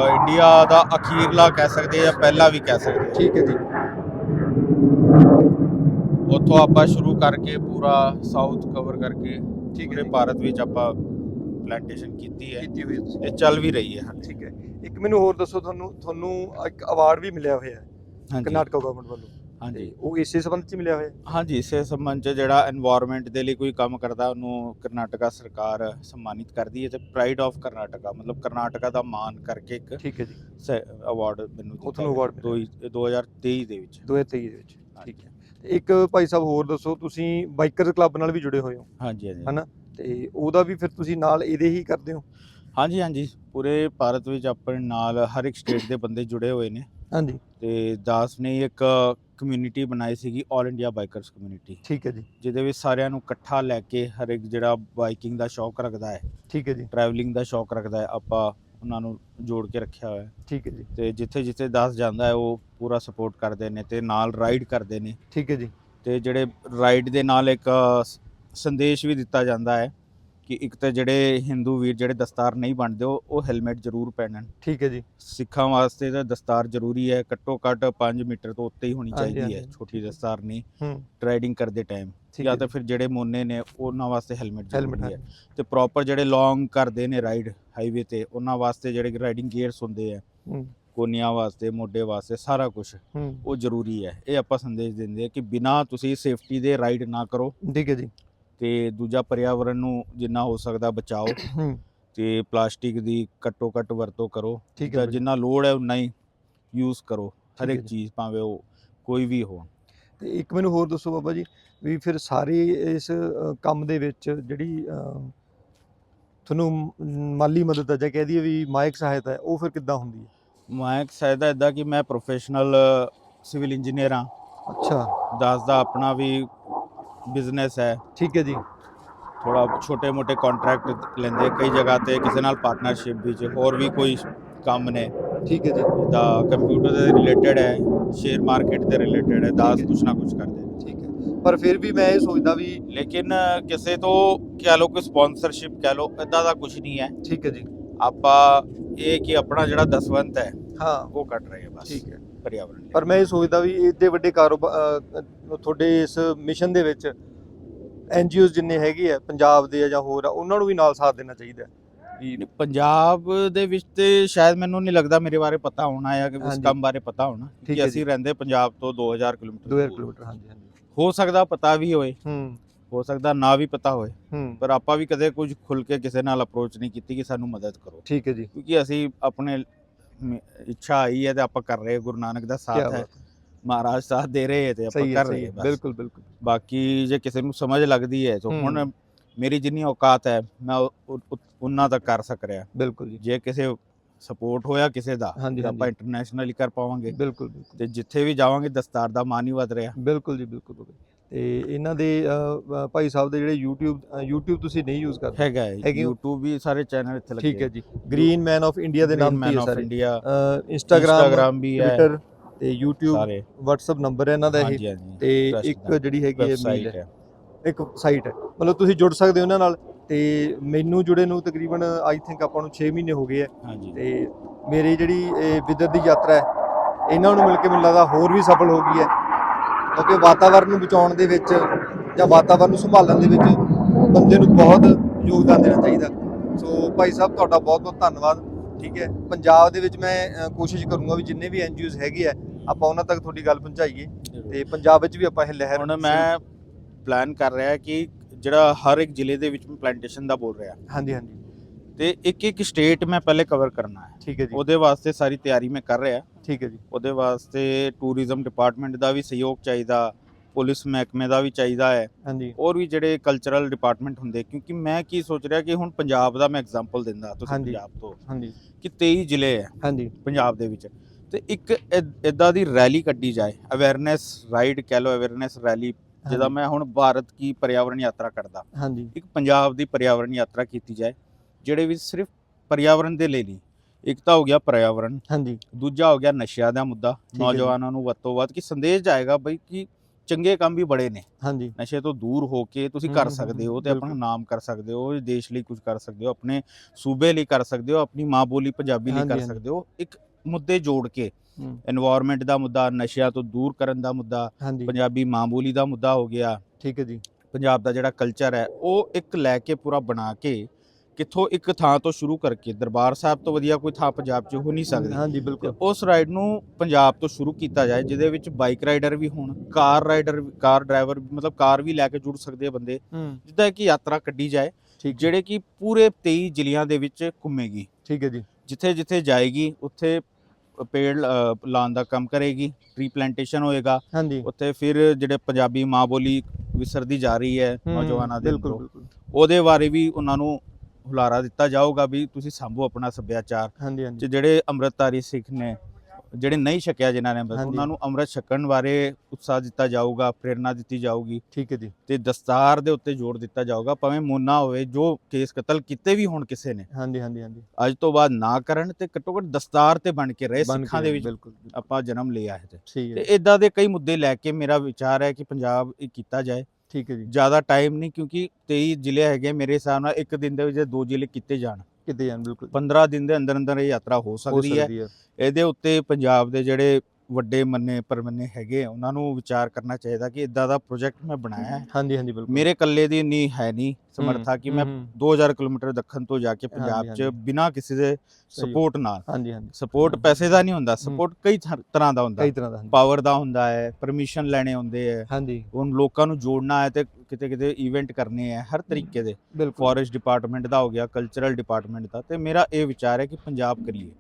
Speaker 2: ਇੰਡੀਆ ਦਾ ਅਖੀਰਲਾ ਕਹਿ ਸਕਦੇ ਆ ਜਾਂ ਪਹਿਲਾ ਵੀ ਕਹਿ ਸਕਦੇ ਆ।
Speaker 1: ਠੀਕ ਹੈ ਜੀ।
Speaker 2: ਉੱਥੋਂ ਆਪਾਂ ਸ਼ੁਰੂ ਕਰਕੇ ਪੂਰਾ ਸਾਊਥ ਕਵਰ ਕਰਕੇ
Speaker 1: ਠੀਕ ਹੈ
Speaker 2: ਭਾਰਤ ਵਿੱਚ ਆਪਾਂ ਪਲਾਂਟੇਸ਼ਨ ਕੀਤੀ ਹੈ।
Speaker 1: ਕੀਤੀ ਹੋਈ
Speaker 2: ਇਹ ਚੱਲ ਵੀ ਰਹੀ ਹੈ ਹਾਂਜੀ।
Speaker 1: ਠੀਕ ਹੈ। ਇੱਕ ਮੈਨੂੰ ਹੋਰ ਦੱਸੋ ਤੁਹਾਨੂੰ ਤੁਹਾਨੂੰ ਇੱਕ ਅਵਾਰਡ ਵੀ ਮਿਲਿਆ ਹੋਇਆ ਹੈ ਕਰਨਾਟਕਾ ਗਵਰਨਮੈਂਟ ਵੱਲੋਂ।
Speaker 2: ਹਾਂਜੀ।
Speaker 1: ਉਹ ਇਸੇ ਸੰਬੰਧ ਚ ਮਿਲਿਆ ਹੋਇਆ ਹੈ?
Speaker 2: ਹਾਂਜੀ ਇਸੇ ਸੰਬੰਧ ਚ ਜਿਹੜਾ এনवायरमेंट ਦੇ ਲਈ ਕੋਈ ਕੰਮ ਕਰਦਾ ਉਹਨੂੰ ਕਰਨਾਟਕਾ ਸਰਕਾਰ ਸਨਮਾਨਿਤ ਕਰਦੀ ਹੈ ਤੇ ਪ੍ਰਾਈਡ ਆਫ ਕਰਨਾਟਕਾ ਮਤਲਬ ਕਰਨਾਟਕਾ ਦਾ ਮਾਨ ਕਰਕੇ ਇੱਕ
Speaker 1: ਠੀਕ ਹੈ ਜੀ।
Speaker 2: ਅਵਾਰਡ ਮੈਨੂੰ
Speaker 1: ਉਹ ਤੁਹਾਨੂੰ
Speaker 2: 2023 ਦੇ ਵਿੱਚ।
Speaker 1: 2023 ਦੇ ਵਿੱਚ। ਠੀਕ ਹੈ। ਇੱਕ ਭਾਈ ਸਾਹਿਬ ਹੋਰ ਦੱਸੋ ਤੁਸੀਂ ਬਾਈਕਰ ਕਲੱਬ ਨਾਲ ਵੀ ਜੁੜੇ ਹੋਏ ਹੋ।
Speaker 2: ਹਾਂਜੀ ਹਾਂਜੀ।
Speaker 1: ਹਨਾ? ਤੇ ਉਹਦਾ ਵੀ ਫਿਰ ਤੁਸੀਂ ਨਾਲ ਇਹਦੇ ਹੀ ਕਰਦੇ ਹੋ?
Speaker 2: ਹਾਂਜੀ ਹਾਂਜੀ। ਪੂਰੇ ਭਾਰਤ ਵਿੱਚ ਆਪਣੇ ਨਾਲ ਹਰ ਇੱਕ ਸਟੇਟ ਦੇ ਬੰਦੇ ਜੁੜੇ ਹੋਏ ਨੇ।
Speaker 1: ਹਾਂਜੀ।
Speaker 2: ਤੇ ਦਾਸ ਨੇ ਇੱਕ ਕਮਿਊਨਿਟੀ ਬਣਾਈ ਸੀਗੀ 올 ਇੰਡੀਆ ਬਾਈਕਰਸ ਕਮਿਊਨਿਟੀ
Speaker 1: ਠੀਕ ਹੈ ਜੀ।
Speaker 2: ਜਿਹਦੇ ਵਿੱਚ ਸਾਰਿਆਂ ਨੂੰ ਇਕੱਠਾ ਲੈ ਕੇ ਹਰ ਇੱਕ ਜਿਹੜਾ ਬਾਈਕਿੰਗ ਦਾ ਸ਼ੌਕ ਰੱਖਦਾ ਹੈ
Speaker 1: ਠੀਕ ਹੈ ਜੀ।
Speaker 2: ਟਰੈਵਲਿੰਗ ਦਾ ਸ਼ੌਕ ਰੱਖਦਾ ਹੈ। ਆਪਾਂ ਉਹਨਾਂ ਨੂੰ ਜੋੜ ਕੇ ਰੱਖਿਆ ਹੋਇਆ ਹੈ।
Speaker 1: ਠੀਕ ਹੈ ਜੀ।
Speaker 2: ਤੇ ਜਿੱਥੇ ਜਿੱਥੇ ਦਾਸ ਜਾਂਦਾ ਹੈ ਉਹ ਪੂਰਾ ਸਪੋਰਟ ਕਰਦੇ ਨੇ ਤੇ ਨਾਲ ਰਾਈਡ ਕਰਦੇ ਨੇ।
Speaker 1: ਠੀਕ ਹੈ ਜੀ।
Speaker 2: ਤੇ ਜਿਹੜੇ ਰਾਈਡ ਦੇ ਨਾਲ ਇੱਕ ਸੰਦੇਸ਼ ਵੀ ਦਿੱਤਾ ਜਾਂਦਾ ਹੈ। ਕਿ ਇੱਕ ਤਾਂ ਜਿਹੜੇ ਹਿੰਦੂ ਵੀਰ ਜਿਹੜੇ ਦਸਤਾਰ ਨਹੀਂ ਬਣਦੇ ਉਹ ਉਹ ਹੈਲਮਟ ਜ਼ਰੂਰ ਪਹਿਨਣ।
Speaker 1: ਠੀਕ ਹੈ ਜੀ।
Speaker 2: ਸਿੱਖਾਂ ਵਾਸਤੇ ਤਾਂ ਦਸਤਾਰ ਜ਼ਰੂਰੀ ਹੈ ਘੱਟੋ ਘੱਟ 5 ਮੀਟਰ ਤੋਂ ਉੱਤੇ ਹੀ ਹੋਣੀ
Speaker 1: ਹਾਂਜੀ,
Speaker 2: ਚਾਹੀਦੀ ਹੈ
Speaker 1: ਹਾਂਜੀ।
Speaker 2: ਛੋਟੀ ਦਸਤਾਰ ਨਹੀਂ।
Speaker 1: ਹੂੰ।
Speaker 2: ਰਾਈਡਿੰਗ ਕਰਦੇ ਟਾਈਮ
Speaker 1: ਠੀਕ
Speaker 2: ਜਾਂ ਤਾਂ। ਫਿਰ ਜਿਹੜੇ ਮੋਨੇ ਨੇ ਉਹਨਾਂ ਵਾਸਤੇ ਹੈਲਮਟ
Speaker 1: ਹੈਲਮਟ
Speaker 2: ਜ਼ਰੂਰੀ ਹੈ। ਤੇ ਪ੍ਰੋਪਰ ਜਿਹੜੇ ਲੌਂਗ ਕਰਦੇ ਨੇ ਰਾਈਡ ਹਾਈਵੇ ਤੇ ਉਹਨਾਂ ਵਾਸਤੇ ਜਿਹੜੇ ਰਾਈਡਿੰਗ ਗੀਅਰਸ ਹੁੰਦੇ ਆ
Speaker 1: ਹੂੰ।
Speaker 2: ਕੋਨੀਆਂ ਵਾਸਤੇ ਮੋਢੇ ਵਾਸਤੇ ਸਾਰਾ ਕੁਝ
Speaker 1: ਹੂੰ।
Speaker 2: ਉਹ ਜ਼ਰੂਰੀ ਹੈ। ਇਹ ਆਪਾਂ ਸੰਦੇਸ਼ ਦਿੰਦੇ ਆ ਕਿ ਬਿਨਾਂ ਤੁਸੀਂ ਸੇਫਟੀ ਦੇ ਰਾਈਡ ਨਾ ਕਰੋ।
Speaker 1: ਠੀਕ ਹੈ ਜੀ।
Speaker 2: ਤੇ ਦੂਜਾ ਪਰਿਆਵਰਣ ਨੂੰ ਜਿੰਨਾ ਹੋ ਸਕਦਾ ਬਚਾਓ ਤੇ ਪਲਾਸਟਿਕ ਦੀ ਘੱਟੋ ਘੱਟ ਵਰਤੋਂ ਕਰੋ।
Speaker 1: ਠੀਕ ਹੈ।
Speaker 2: ਜਿੰਨਾ ਲੋੜ ਹੈ ਉਨਾ ਹੀ ਯੂਜ਼ ਕਰੋ। ਹਰ ਇੱਕ। ਚੀਜ਼ ਭਾਵੇਂ ਉਹ ਕੋਈ ਵੀ ਹੋ
Speaker 1: ਤੇ ਇੱਕ ਮੈਨੂੰ ਹੋਰ ਦੱਸੋ ਬਾਬਾ ਜੀ ਵੀ ਫਿਰ ਸਾਰੇ ਇਸ ਕੰਮ ਦੇ ਵਿੱਚ ਜਿਹੜੀ ਤੁਹਾਨੂੰ ਮਾਲੀ ਮਦਦ ਹੈ ਜਾਂ ਕਹਿ ਦਈਏ ਵੀ ਮਾਇਕ ਸਹਾਇਤਾ ਹੈ ਉਹ ਫਿਰ ਕਿੱਦਾਂ ਹੁੰਦੀ ਹੈ?
Speaker 2: ਮੈਂ ਇੱਕ ਸਹਾਇਤਾ ਇਦਾਂ ਕਿ ਮੈਂ ਪ੍ਰੋਫੈਸ਼ਨਲ ਸਿਵਲ ਇੰਜੀਨੀਅਰ ਹਾਂ।
Speaker 1: ਅੱਛਾ।
Speaker 2: ਦਾਸ ਦਾ ਆਪਣਾ ਵੀ ਬਿਜ਼ਨਸ ਹੈ।
Speaker 1: ਠੀਕ ਹੈ ਜੀ।
Speaker 2: ਥੋੜਾ ਛੋਟੇ ਮੋਟੇ ਕੰਟਰੈਕਟ ਲੈਂਦੇ ਕਈ ਜਗ੍ਹਾ ਤੇ ਕਿਸੇ ਨਾਲ ਪਾਰਟਨਰਸ਼ਿਪ ਵਿੱਚ ਹੋਰ ਵੀ ਕੋਈ ਕੰਮ ਨੇ।
Speaker 1: ਠੀਕ ਹੈ ਜੀ।
Speaker 2: ਜਿੱਦਾਂ ਕੰਪਿਊਟਰ ਦੇ ਰਿਲੇਟਡ ਹੈ ਸ਼ੇਅਰ ਮਾਰਕੀਟ ਦੇ ਰਿਲੇਟਡ ਹੈ ਦਾਸ। ਕੁਛ ਨਾ ਕੁਛ ਕਰਦੇ
Speaker 1: ਠੀਕ ਹੈ। ਪਰ ਫਿਰ ਵੀ ਮੈਂ ਇਹ ਸੋਚਦਾ ਵੀ
Speaker 2: ਲੇਕਿਨ ਕਿਸੇ ਤੋਂ ਕਹਿ ਲਓ ਕੋਈ ਸਪਾਂਸਰਸ਼ਿਪ ਕਹਿ ਲਓ ਇਦਾਂ ਦਾ ਕੁਝ ਨਹੀਂ ਹੈ।
Speaker 1: ਠੀਕ ਹੈ ਜੀ।
Speaker 2: ਆਪਾਂ ਇਹ ਕਿ ਆਪਣਾ ਜਿਹੜਾ ਦਸਵੰਤ ਹੈ
Speaker 1: ਹਾਂ।
Speaker 2: ਉਹ ਕੱਢ ਰਹੇ ਬਸ।
Speaker 1: ਠੀਕ ਹੈ।
Speaker 2: ਪਰਿਆਵਰਣ ਲਈ
Speaker 1: ਪਰ ਮੈਂ ਇਹ ਸੋਚਦਾ ਵੀ ਇੱਡੇ ਵੱਡੇ ਕਾਰੋਬਾਰ ਤੁਹਾਡੇ ਇਸ ਮਿਸ਼ਨ ਦੇ ਵਿੱਚ ਐਨਜੀਓਜ਼ ਜਿੰਨੇ ਹੈਗੇ ਆ ਪੰਜਾਬ ਦੇ ਆ ਜਾਂ ਹੋਰ ਆ ਉਹਨਾਂ ਨੂੰ ਵੀ ਨਾਲ ਸਾਥ ਦੇਣਾ ਚਾਹੀਦਾ ਵੀ
Speaker 2: ਪੰਜਾਬ ਦੇ ਵਿੱਚ ਤੇ ਸ਼ਾਇਦ ਮੈਨੂੰ ਨਹੀਂ ਲੱਗਦਾ ਮੇਰੇ ਬਾਰੇ ਪਤਾ ਹੋਣਾ ਜਾਂ ਕਿ ਉਸ। ਕੰਮ ਬਾਰੇ ਪਤਾ ਹੋਣਾ ਕਿ ਅਸੀਂ। ਰਹਿੰਦੇ ਪੰਜਾਬ ਤੋਂ 2000 ਕਿਲੋਮੀਟਰ
Speaker 1: 2000
Speaker 2: ਦੂਰ।
Speaker 1: ਕਿਲੋਮੀਟਰ ਹਾਂਜੀ ਹਾਂਜੀ।
Speaker 2: ਹੋ ਸਕਦਾ ਪਤਾ ਵੀ ਹੋਏ।
Speaker 1: ਹੂੰ।
Speaker 2: ਹੋ ਸਕਦਾ ਨਾ ਵੀ ਪਤਾ ਹੋਏ।
Speaker 1: ਹੂੰ।
Speaker 2: ਪਰ ਆਪਾਂ ਵੀ ਕਦੇ ਕੁਝ ਖੁੱਲ ਕੇ ਕਿਸੇ ਨਾਲ ਅਪਰੋਚ ਨਹੀਂ ਕੀਤੀ ਕਿ ਸਾਨੂੰ ਮਦਦ ਕਰੋ।
Speaker 1: ਠੀਕ ਹੈ ਜੀ।
Speaker 2: ਕਿਉਂਕਿ ਅਸੀਂ ਆਪਣੇ ਇੱਛਾ ਆਈ ਹੈ ਤੇ ਆਪਾਂ ਕਰ ਰਹੇ ਗੁਰੂ ਨਾਨਕ ਦਾ ਸਾਥ ਹੈ। ਮਹਾਰਾਜ ਸਾਥ ਦੇ ਰਹੇ ਹੈ ਤੇ ਆਪਾਂ ਕਰ ਰਹੇ
Speaker 1: ਹੈ। ਬਿਲਕੁਲ ਬਿਲਕੁਲ।
Speaker 2: ਬਾਕੀ ਜੇ ਕਿਸੇ ਨੂੰ ਸਮਝ ਲੱਗਦੀ ਹੈ ਤਾਂ। ਹੁਣ ਮੇਰੀ ਜਿੰਨੀ ਔਕਾਤ ਹੈ ਮੈਂ ਉਹ- ਉਹ- ਉਹਨਾਂ ਤੱਕ ਕਰ ਸਕ ਰਿਹਾ।
Speaker 1: ਬਿਲਕੁਲ ਜੀ।
Speaker 2: ਜੇ ਕਿਸੇ ਸਪੋਰਟ ਹੋਇਆ ਕਿਸੇ ਦਾ ਆਪਾਂ। ਇੰਟਰਨੈਸ਼ਨਲੀ ਕਰ ਪਾਵਾਂਗੇ।
Speaker 1: ਬਿਲਕੁਲ
Speaker 2: ਤੇ ਜਿੱਥੇ ਵੀ ਜਾਵਾਂਗੇ ਦਸਤਾਰ ਦਾ ਮਾਨ ਹੀ ਵਧ ਰਿਹਾ।
Speaker 1: ਬਿਲਕੁਲ ਜੀ ਬਿਲਕੁਲ ਬਿਲਕੁਲ। ਤੇ ਇਹਨਾਂ ਦੇ ਭਾਈ ਸਾਹਿਬ ਦੇ ਜਿਹੜੇ YouTube YouTube ਤੁਸੀਂ ਨਹੀਂ ਯੂਜ਼ ਕਰਦੇ।
Speaker 2: ਹੈਗਾ ਹੈ
Speaker 1: ਹੋ?
Speaker 2: YouTube ਵੀ ਸਾਰੇ ਚੈਨਲ ਇੱਥੇ ਲੱਗੇ
Speaker 1: ਠੀਕ ਹੈ ਜੀ। ਗ੍ਰੀਨ ਮੈਨ ਆਫ ਇੰਡੀਆ ਦੇ ਨਾਮ ਤੇ ਹੈ ਸਾਰੇ?
Speaker 2: ਇੰਡੀਆ
Speaker 1: ਇੰਸਟਾਗ੍ਰਾਮ
Speaker 2: ਵੀ ਹੈ।
Speaker 1: ਟਵਿੱਟਰ ਤੇ YouTube WhatsApp ਨੰਬਰ ਹੈ ਇਹਨਾਂ ਦਾ ਇਹ। ਤੇ ਇੱਕ ਜਿਹੜੀ ਹੈਗੀ ਹੈ ਮੇਲ ਹੈ।
Speaker 2: ਹੈ।
Speaker 1: ਇੱਕ ਸਾਈਟ ਹੈ। ਮਤਲਬ ਤੁਸੀਂ ਜੁੜ ਸਕਦੇ ਹੋ ਉਹਨਾਂ ਨਾਲ। ਤੇ ਮੈਨੂੰ ਜੁੜੇ ਨੂੰ ਤਕਰੀਬਨ ਆਈ ਥਿੰਕ ਆਪਾਂ ਨੂੰ 6 ਮਹੀਨੇ ਹੋ ਗਏ
Speaker 2: ਹਾਂਜੀ।
Speaker 1: ਤੇ ਮੇਰੀ ਜਿਹੜੀ ਇਹ ਵਿਦਰ ਦੀ ਯਾਤਰਾ ਹੈ ਇਹਨਾਂ ਨੂੰ ਮਿਲ ਕੇ ਮੈਨੂੰ ਲੱਗਦਾ ਹੋਰ ਵੀ ਸਫਲ ਹੋ ਗਈ ਹੈ। ਕਿਉਂਕਿ ਵਾਤਾਵਰਣ ਨੂੰ ਬਚਾਉਣ ਦੇ ਵਿੱਚ ਜਾਂ ਵਾਤਾਵਰਣ ਨੂੰ ਸੰਭਾਲਣ ਦੇ ਵਿੱਚ ਬੰਦੇ ਨੂੰ ਬਹੁਤ ਯੋਗਦਾਨ ਦੇਣਾ ਚਾਹੀਦਾ। ਸੋ ਭਾਈ ਸਾਹਿਬ ਤੁਹਾਡਾ ਬਹੁਤ ਬਹੁਤ ਧੰਨਵਾਦ। ਠੀਕ ਹੈ ਪੰਜਾਬ ਦੇ ਵਿੱਚ ਮੈਂ ਕੋਸ਼ਿਸ਼ ਕਰੂੰਗਾ ਵੀ ਜਿੰਨੇ ਵੀ ਐਨਜੀਓਜ਼ ਹੈਗੇ ਆ ਆਪਾਂ ਉਹਨਾਂ ਤੱਕ ਤੁਹਾਡੀ ਗੱਲ ਪਹੁੰਚਾਈਏ ਤੇ ਪੰਜਾਬ ਵਿੱਚ ਵੀ ਆਪਾਂ ਇਹ ਲਹਿਰ
Speaker 2: ਹੁਣ ਮੈਂ ਪਲਾਨ ਕਰ ਰਿਹਾ ਕਿ ਜਿਹੜਾ ਹਰ ਇੱਕ ਜ਼ਿਲ੍ਹੇ ਦੇ ਵਿੱਚ ਮੈਂ ਪਲਾਂਟੇਸ਼ਨ ਦਾ ਬੋਲ ਰਿਹਾ।
Speaker 1: ਹਾਂਜੀ ਹਾਂਜੀ।
Speaker 2: ਤੇ ਇੱਕ ਇੱਕ ਸਟੇਟ ਮੈਂ ਪਹਿਲੇ ਕਵਰ ਕਰਨਾ ਹੈ।
Speaker 1: ਠੀਕ ਹੈ ਜੀ।
Speaker 2: ਉਹਦੇ ਵਾਸਤੇ ਸਾਰੀ ਤਿਆਰੀ ਮੈਂ ਕਰ ਰਿਹਾ।
Speaker 1: ਠੀਕ ਹੈ ਜੀ।
Speaker 2: ਉਹਦੇ ਵਾਸਤੇ ਟੂਰਿਜ਼ਮ ਡਿਪਾਰਟਮੈਂਟ ਦਾ ਵੀ ਸਹਿਯੋਗ ਚਾਹੀਦਾ ਪੁਲਿਸ ਮਹਿਕਮੇ ਦਾ ਵੀ ਚਾਹੀਦਾ ਹੈ।
Speaker 1: ਹਾਂਜੀ।
Speaker 2: ਔਰ ਵੀ ਜਿਹੜੇ ਕਲਚਰਲ ਡਿਪਾਰਟਮੈਂਟ ਹੁੰਦੇ ਕਿਉਂਕਿ ਮੈਂ ਕੀ ਸੋਚ ਰਿਹਾ ਕਿ ਹੁਣ ਪੰਜਾਬ ਦਾ ਮੈਂ ਐਗਜ਼ਾਮਪਲ ਦਿੰਦਾ ਤੁਸੀਂ
Speaker 1: ਹਾਂਜੀ।
Speaker 2: ਪੰਜਾਬ ਤੋਂ।
Speaker 1: ਹਾਂਜੀ।
Speaker 2: ਕਿ 23 ਜ਼ਿਲ੍ਹੇ ਹੈ
Speaker 1: ਹਾਂਜੀ।
Speaker 2: ਪੰਜਾਬ ਦੇ ਵਿੱਚ। ਤੇ ਇੱਕ ਇਦਾਂ ਦੀ ਰੈਲੀ ਕੱਢੀ ਜਾਏ ਅਵੇਅਰਨੈਸ ਰਾਈਡ ਕਹਿ ਲਓ ਅਵੇਅਰਨੈਸ ਰੈਲੀ ਜਿਹਦਾ ਮੈਂ ਹੁਣ ਭਾਰਤ ਕੀ ਪਰਿਆਵਰਣ ਯਾਤਰਾ ਕਰਦਾ।
Speaker 1: ਹਾਂਜੀ।
Speaker 2: ਇੱਕ ਪੰਜਾਬ ਦੀ ਪਰਿਆਵਰਣ ਯਾਤਰਾ ਕੀਤੀ ਜਾਏ। ਜਿਹੜੇ ਵੀ ਸਿਰਫ ਪਰਿਆਵਰਣ ਦੇ ਲਈ ਨਹੀਂ ਇੱਕ ਤਾਂ ਹੋ ਗਿਆ ਪਰਿਆਵਰਣ
Speaker 1: ਹਾਂਜੀ।
Speaker 2: ਦੂਜਾ ਹੋ ਗਿਆ ਨਸ਼ਿਆਂ ਦਾ ਮੁੱਦਾ ਨੌਜਵਾਨਾਂ ਨੂੰ ਵੱਧ ਤੋਂ ਵੱਧ ਕਿ ਸੰਦੇਸ਼ ਜਾਏਗਾ ਬਈ ਕਿ ਚੰਗੇ ਕੰਮ ਵੀ ਬੜੇ ਨੇ।
Speaker 1: ਹਾਂਜੀ।
Speaker 2: ਨਸ਼ੇ ਤੋਂ ਦੂਰ ਹੋ ਕੇ ਤੁਸੀਂ ਕਰ ਸਕਦੇ ਹੋ ਤੇ ਆਪਣਾ ਨਾਮ ਕਰ ਸਕਦੇ ਹੋ ਦੇਸ਼ ਲਈ ਕੁਝ ਕਰ ਸਕਦੇ ਹੋ ਆਪਣੇ ਸੂਬੇ ਲਈ ਕਰ ਸਕਦੇ ਹੋ ਆਪਣੀ ਮਾਂ ਬੋਲੀ ਪੰਜਾਬੀ ਲਈ ਕਰ ਸਕਦੇ ਹੋ ਇੱਕ ਮੁੱਦੇ ਜੋੜ ਕੇ এনवायरमेंट ਦਾ ਮੁੱਦਾ ਨਸ਼ਿਆਂ ਤੋਂ ਦੂਰ ਕਰਨ ਦਾ ਮੁੱਦਾ ਪੰਜਾਬੀ ਮਾਂ ਬੋਲੀ ਦਾ ਮੁੱਦਾ ਹੋ ਗਿਆ।
Speaker 1: ਠੀਕ ਹੈ ਜੀ।
Speaker 2: ਪੰਜਾਬ ਦਾ ਜਿਹੜਾ ਕਲਚਰ ਹੈ ਉਹ ਇੱਕ ਲੈ ਕੇ ਪੂਰਾ ਬਣਾ ਕੇ ਕਿੱਥੋਂ ਇੱਕ ਥਾਂ ਤੋਂ ਸ਼ੁਰੂ ਕਰਕੇ ਦਰਬਾਰ ਸਾਹਿਬ ਤੋਂ ਵਧੀਆ ਕੋਈ ਥਾਂ ਪੰਜਾਬ 'ਚ ਹੋ ਨਹੀਂ ਸਕਦੀ।
Speaker 1: ਹਾਂਜੀ ਬਿਲਕੁਲ।
Speaker 2: ਉਸ ਰਾਈਡ ਨੂੰ ਪੰਜਾਬ ਤੋਂ ਸ਼ੁਰੂ ਕੀਤਾ ਜਾਏ ਜਿਹਦੇ ਵਿੱਚ ਬਾਈਕ ਰਾਈਡਰ ਵੀ ਹੋਣ ਕਾਰ ਰਾਈਡਰ ਕਾਰ ਡਰਾਈਵਰ ਮਤਲਬ ਕਾਰ ਵੀ ਲੈ ਕੇ ਜੁੜ ਸਕਦੇ ਆ ਬੰਦੇ। ਜਿੱਦਾਂ ਕਿ ਯਾਤਰਾ ਕੱਢੀ ਜਾਏ ਜਿਹੜੇ ਕਿ ਪੂਰੇ 23 ਜ਼ਿਲ੍ਹਿਆਂ ਦੇ ਵਿੱਚ ਘੁੰਮੇਗੀ।
Speaker 1: ਠੀਕ ਹੈ ਜੀ।
Speaker 2: ਜਿੱਥੇ ਜਿੱਥੇ ਜਾਏਗੀ ਉੱਥੇ ਪੇੜ ਲਾਉਣ ਦਾ ਕੰਮ ਕਰੇਗੀ ਟ੍ਰੀ ਪਲਾਂਟੇਸ਼ਨ ਹੋਏਗਾ। ਉੱਥੇ ਫਿਰ ਜਿਹੜੇ ਪੰਜਾਬੀ ਮਾਂ ਬੋਲੀ ਵਿਸਰਦੀ ਜਾ ਰਹੀ ਹੈ ਨੌਜਵਾਨਾਂ ਦੇ
Speaker 1: ਬਿਲਕੁਲ।
Speaker 2: ਉਹਦੇ ਬਾਰੇ ਵੀ ਉਹਨਾਂ ਨੂੰ ਹੁਲਾਰਾ ਦਿੱਤਾ ਜਾਊਗਾ ਵੀ ਤੁਸੀਂ ਸੰਭੋ ਆਪਣਾ ਸੱਭਿਆਚਾਰ।
Speaker 1: ਹਾਂਜੀ
Speaker 2: ਤੇ ਜਿਹੜੇ ਅੰਮ੍ਰਿਤਧਾਰੀ ਸਿੱਖ ਨੇ ਜਿਹੜੇ ਨਹੀਂ ਛਕਿਆ ਜਿਨ੍ਹਾਂ ਨੇ ਅੰਮ੍ਰਿਤ
Speaker 1: ਹਾਂਜੀ।
Speaker 2: ਉਹਨਾਂ ਨੂੰ ਅੰਮ੍ਰਿਤ ਛਕਣ ਬਾਰੇ ਉਤਸ਼ਾਹ ਦਿੱਤਾ ਜਾਊਗਾ ਪ੍ਰੇਰਣਾ ਦਿੱਤੀ ਜਾਊਗੀ।
Speaker 1: ਠੀਕ ਹੈ ਜੀ।
Speaker 2: ਤੇ ਦਸਤਾਰ ਦੇ ਉੱਤੇ ਜ਼ੋਰ ਦਿੱਤਾ ਜਾਊਗਾ ਭਾਵੇਂ ਮੋਨਾ ਹੋਵੇ ਜੋ ਕੇਸ ਕਤਲ ਕੀਤੇ ਵੀ ਹੋਣ ਕਿਸੇ ਨੇ।
Speaker 1: ਹਾਂਜੀ ਹਾਂਜੀ ਹਾਂਜੀ।
Speaker 2: ਅੱਜ ਤੋਂ ਬਾਅਦ ਨਾ ਕਰਨ ਤੇ ਘੱਟੋ ਘੱਟ ਦਸਤਾਰ ਤੇ ਬਣ ਕੇ ਰਹੇ
Speaker 1: ਬਣ
Speaker 2: ਸਿੱਖਾਂ
Speaker 1: ਕੇ
Speaker 2: ਦੇ ਵਿੱਚ
Speaker 1: ਬਿਲਕੁਲ ਬਿਲਕੁਲ,
Speaker 2: ਆਪਾਂ ਜਨਮ ਲਿਆ ਹੈ ਤੇ।
Speaker 1: ਠੀਕ
Speaker 2: ਤੇ
Speaker 1: ਹੈ
Speaker 2: ਇਦਾਂ ਦੇ ਕਈ ਮੁੱਦੇ ਲੈ ਕੇ ਮੇਰਾ ਵਿਚਾਰ ਹੈ ਕਿ ਪੰਜਾਬ ਇਹ ਕੀਤਾ ਜਾਏ।
Speaker 1: ਠੀਕ ਹੈ ਜੀ।
Speaker 2: ਜ਼ਿਆਦਾ ਟਾਈਮ ਨਹੀਂ ਕਿਉਂਕਿ 23 ਜ਼ਿਲ੍ਹੇ ਹੈਗੇ ਮੇਰੇ ਹਿਸਾਬ ਨਾਲ ਇੱਕ ਦਿਨ ਦੇ ਵਿੱਚ ਦੋ ਜ਼ਿਲ੍ਹੇ ਕੀਤੇ ਜਾਣ।
Speaker 1: ਕਿਤੇ ਜਾਣ ਬਿਲਕੁਲ।
Speaker 2: 15 ਦਿਨ ਦੇ ਅੰਦਰ ਅੰਦਰ ਇਹ ਯਾਤਰਾ ਹੋ। ਸਕਦੀ ਹੈ। ਇਹਦੇ ਉੱਤੇ ਪੰਜਾਬ ਦੇ ਜਿਹੜੇ ਵੱਡੇ ਮੰਨੇ ਪਰਮੰਨੇ ਹੈਗੇ ਆ, ਉਹਨਾਂ ਨੂੰ ਵਿਚਾਰ ਕਰਨਾ ਚਾਹੀਦਾ ਕਿ ਇਦਾਂ ਦਾ ਪ੍ਰੋਜੈਕਟ ਮੈਂ ਬਣਾਇਆ ਹੈ।
Speaker 1: ਹਾਂਜੀ ਹਾਂਜੀ ਬਿਲਕੁਲ।
Speaker 2: ਮੇਰੇ ਇਕੱਲੇ ਦੀ ਨਹੀਂ ਹੈ ਨਹੀਂ ਸਮਰਥਾ ਕਿ ਮੈਂ
Speaker 1: ਹੂੰ, ਹੂੰ,
Speaker 2: 2000 ਕਿਲੋਮੀਟਰ ਦੱਖਣ ਤੋਂ ਜਾ ਕੇ ਪੰਜਾਬ 'ਚ
Speaker 1: ਹਾਂਜੀ।
Speaker 2: ਬਿਨਾਂ ਕਿਸੇ ਦੇ। ਸਪੋਰਟ ਨਾਲ।
Speaker 1: ਹਾਂਜੀ ਹਾਂਜੀ।
Speaker 2: ਸਪੋਰਟ। ਪੈਸੇ ਦਾ ਨਹੀਂ ਹੁੰਦਾ ਸਪੋਰਟ ਕਈ ਥਰ- ਤਰ੍ਹਾਂ ਦਾ ਹੁੰਦਾ।
Speaker 1: ਕਈ ਤਰ੍ਹਾਂ ਦਾ ਹਾਂਜੀ।
Speaker 2: ਪਾਵਰ ਦਾ ਹੁੰਦਾ ਹੈ ਪਰਮਿਸ਼ਨ ਲੈਣੇ ਹੁੰਦੇ ਹੈ।
Speaker 1: ਹਾਂਜੀ।
Speaker 2: ਹੁਣ ਲੋਕਾਂ ਨੂੰ ਜੋੜਨਾ ਹੈ ਤੇ ਕਿਤੇ ਕਿਤੇ ਇਵੈਂਟ ਕਰਨੇ ਹੈ ਹਰ ਤਰੀਕੇ ਦੇ।
Speaker 1: ਬਿਲਕੁਲ।
Speaker 2: ਫੋਰੈਸਟ ਡਿਪਾਰਟਮੈਂਟ ਦਾ ਹੋ ਗਿਆ ਕਲਚਰਲ ਡਿਪਾਰਟਮੈਂਟ ਦਾ। ਤੇ ਮੇਰਾ ਇਹ ਵਿਚਾਰ ਹੈ ਕਿ ਪੰਜਾਬ ਕਰੀਏ।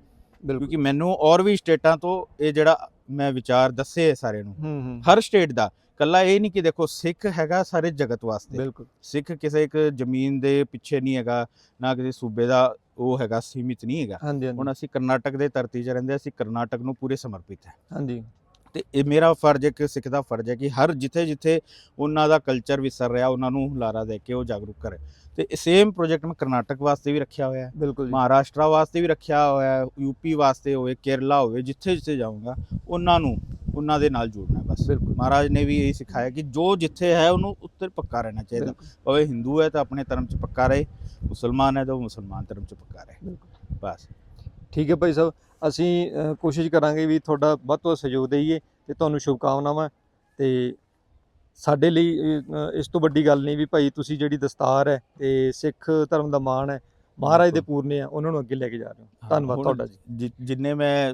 Speaker 1: ਬਿਲਕੁਲ।
Speaker 2: ਕਿਉਂਕਿ ਮੈਨੂੰ ਔਰ ਵੀ ਸਟੇਟਾਂ ਤੋਂ ਇਹ ਜਿਹੜਾ ਮੈਂ ਵਿਚਾਰ ਦੱਸੇ ਸਾਰੇ ਨੂੰ।
Speaker 1: ਹੂੰ ਹੂੰ।
Speaker 2: ਹਰ ਸਟੇਟ ਦਾ। ਕੱਲਾ ਇਹ ਨਹੀਂ ਕਿ ਦੇਖੋ ਸਿੱਖ ਹੈਗਾ ਸਾਰੇ ਜਗਤ ਵਾਸਤੇ।
Speaker 1: ਬਿਲਕੁਲ।
Speaker 2: ਸਿੱਖ ਕਿਸੇ ਇੱਕ ਜ਼ਮੀਨ ਦੇ ਪਿੱਛੇ ਨਹੀਂ ਹੈਗਾ ਨਾ ਕਿਸੇ ਸੂਬੇ ਦਾ ਉਹ ਹੈਗਾ ਸੀਮਿਤ ਨਹੀਂ ਹੈਗਾ।
Speaker 1: ਹਾਂਜੀ ਹਾਂਜੀ।
Speaker 2: ਹੁਣ ਅਸੀਂ ਕਰਨਾਟਕ ਦੇ ਧਰਤੀ 'ਚ ਰਹਿੰਦੇ ਅਸੀਂ ਕਰਨਾਟਕ ਨੂੰ ਪੂਰੇ ਸਮਰਪਿਤ ਹੈ।
Speaker 1: ਹਾਂਜੀ।
Speaker 2: ਤੇ ਇਹ ਮੇਰਾ ਫਰਜ਼ ਹੈ ਕਿ ਸਿੱਖ ਦਾ ਫਰਜ਼ ਹੈ ਕਿ ਹਰ ਜਿੱਥੇ ਜਿੱਥੇ ਉਹਨਾਂ ਦਾ ਕਲਚਰ ਵਿਸਰ ਰਿਹਾ ਉਹਨਾਂ ਨੂੰ ਹੁਲਾਰਾ ਦੇ ਕੇ ਉਹ ਜਾਗਰੂਕ ਕਰੇ। ਤੇ ਸੇਮ ਪ੍ਰੋਜੈਕਟ ਮੈਂ ਕਰਨਾਟਕ ਵਾਸਤੇ ਵੀ ਰੱਖਿਆ ਹੋਇਆ ਹੈ।
Speaker 1: ਬਿਲਕੁਲ ਜੀ।
Speaker 2: ਮਹਾਰਾਸ਼ਟਰ ਵਾਸਤੇ ਵੀ ਰੱਖਿਆ ਹੋਇਆ ਹੈ ਯੂਪੀ ਵਾਸਤੇ ਹੋਵੇ ਕੇਰਲਾ ਹੋਵੇ ਜਿੱਥੇ ਜਿੱਥੇ ਜਾਊਂਗਾ ਉਹਨਾਂ ਨੂੰ ਉਹਨਾਂ ਦੇ ਨਾਲ ਜੁੜਨਾ ਬਸ।
Speaker 1: ਬਿਲਕੁਲ।
Speaker 2: ਮਹਾਰਾਜ ਨੇ ਵੀ ਇਹ ਸਿਖਾਇਆ ਕਿ ਜੋ ਜਿੱਥੇ ਹੈ ਉਹਨੂੰ ਉੱਤੇ ਪੱਕਾ ਰਹਿਣਾ ਚਾਹੀਦਾ। ਭਾਵੇਂ ਹਿੰਦੂ ਹੈ ਤਾਂ ਆਪਣੇ ਧਰਮ 'ਚ ਪੱਕਾ ਰਹੇ ਮੁਸਲਮਾਨ ਹੈ ਤਾਂ ਉਹ ਮੁਸਲਮਾਨ ਧਰਮ 'ਚ ਪੱਕਾ ਰਹੇ।
Speaker 1: ਬਿਲਕੁਲ।
Speaker 2: ਬਸ।
Speaker 1: ਠੀਕ ਹੈ ਭਾਈ ਸਾਹਿਬ ਅਸੀਂ ਕੋਸ਼ਿਸ਼ ਕਰਾਂਗੇ ਵੀ ਤੁਹਾਡਾ ਵੱਧ ਤੋਂ ਸਹਿਯੋਗ ਦੇਈਏ ਤੇ ਤੁਹਾਨੂੰ ਸ਼ੁਭਕਾਮਨਾਵਾਂ ਤੇ ਸਾਡੇ ਲਈ ਇਸ ਤੋਂ ਵੱਡੀ ਗੱਲ ਨਹੀਂ ਵੀ ਭਾਈ ਤੁਸੀਂ ਜਿਹੜੀ ਦਸਤਾਰ ਹੈ ਤੇ ਸਿੱਖ ਧਰਮ ਦਾ ਮਾਣ ਹੈ ਮਹਾਰਾਜ ਦੇ। ਪੂਰਨੇ ਆ ਉਹਨਾਂ ਨੂੰ ਅੱਗੇ ਲੈ ਕੇ ਜਾ ਰਹੇ ਹੋ ਧੰਨਵਾਦ ਤੁਹਾਡਾ ਜਿ-
Speaker 2: ਜਿੰਨੇ ਮੈਂ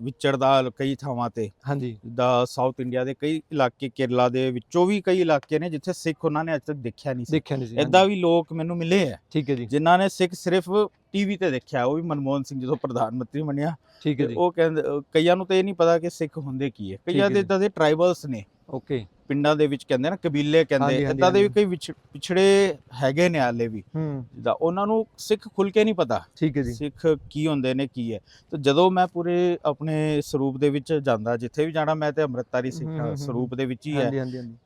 Speaker 2: ਵਿਚਰਦਾ ਕਈ ਥਾਵਾਂ ਤੇ।
Speaker 1: ਹਾਂਜੀ।
Speaker 2: ਜਿੱਦਾਂ ਸਾਊਥ ਇੰਡੀਆ ਦੇ ਕਈ ਇਲਾਕੇ ਕੇਰਲਾ ਦੇ ਵਿੱਚੋਂ ਵੀ ਕਈ ਇਲਾਕੇ ਨੇ ਜਿੱਥੇ ਸਿੱਖ ਉਹਨਾਂ ਨੇ ਅੱਜ ਤੱਕ ਦੇਖਿਆ ਨਹੀਂ ਸੀ।
Speaker 1: ਦੇਖਿਆ ਨਹੀਂ ਸੀ
Speaker 2: ਇਦਾਂ ਵੀ ਲੋਕ ਮੈਨੂੰ ਮਿਲੇ ਆ
Speaker 1: ਠੀਕ ਹੈ ਜੀ।
Speaker 2: ਜਿਨ੍ਹਾਂ ਨੇ ਸਿੱਖ ਸਿਰਫ ਟੀਵੀ ਤੇ ਦੇਖਿਆ ਉਹ ਵੀ ਮਨਮੋਹਨ ਸਿੰਘ ਜਦੋਂ ਪ੍ਰਧਾਨ ਮੰਤਰੀ ਬਣਿਆ।
Speaker 1: ਠੀਕ ਹੈ ਜੀ।
Speaker 2: ਉਹ ਕਹਿੰਦੇ ਕਈਆਂ ਨੂੰ ਤਾਂ ਇਹ ਨਹੀਂ ਪਤਾ ਕਿ ਸਿੱਖ ਹੁੰਦੇ ਕੀ ਹੈ। ਕਈਆਂ ਦੇ। ਇਦਾਂ ਦੇ ਟ੍ਰਾਈਬਲਸ ਨੇ।
Speaker 1: ਓਕੇ
Speaker 2: ਪਿੰਡਾਂ ਦੇ ਵਿੱਚ ਕਹਿੰਦੇ ਨਾ ਕਬੀਲੇ ਕਹਿੰਦੇ ਇਦਾਂ ਦੇ ਵੀ। ਕਈ ਪਿਛੜੇ ਹੈਗੇ ਨੇ ਹਾਲੇ ਵੀ। ਜਿੱਦਾਂ ਉਹਨਾਂ ਨੂੰ ਸਿੱਖ ਖੁੱਲ ਕੇ ਨਹੀਂ ਪਤਾ
Speaker 1: ਠੀਕ ਹੈ ਜੀ।
Speaker 2: ਸਿੱਖ ਕੀ ਹੁੰਦੇ ਨੇ ਕੀ ਹੈ। ਤੇ ਜਦੋਂ ਮੈਂ ਪੂਰੇ ਆਪਣੇ ਸਰੂਪ ਦੇ ਵਿੱਚ ਜਾਂਦਾ ਜਿੱਥੇ ਵੀ ਜਾਣਾ ਮੈਂ ਤੇ ਅੰਮ੍ਰਿਤਧਾਰੀ ਸਿੱਖ ਸਰੂਪ ਦੇ ਵਿੱਚ ਹੀ ਹੈ।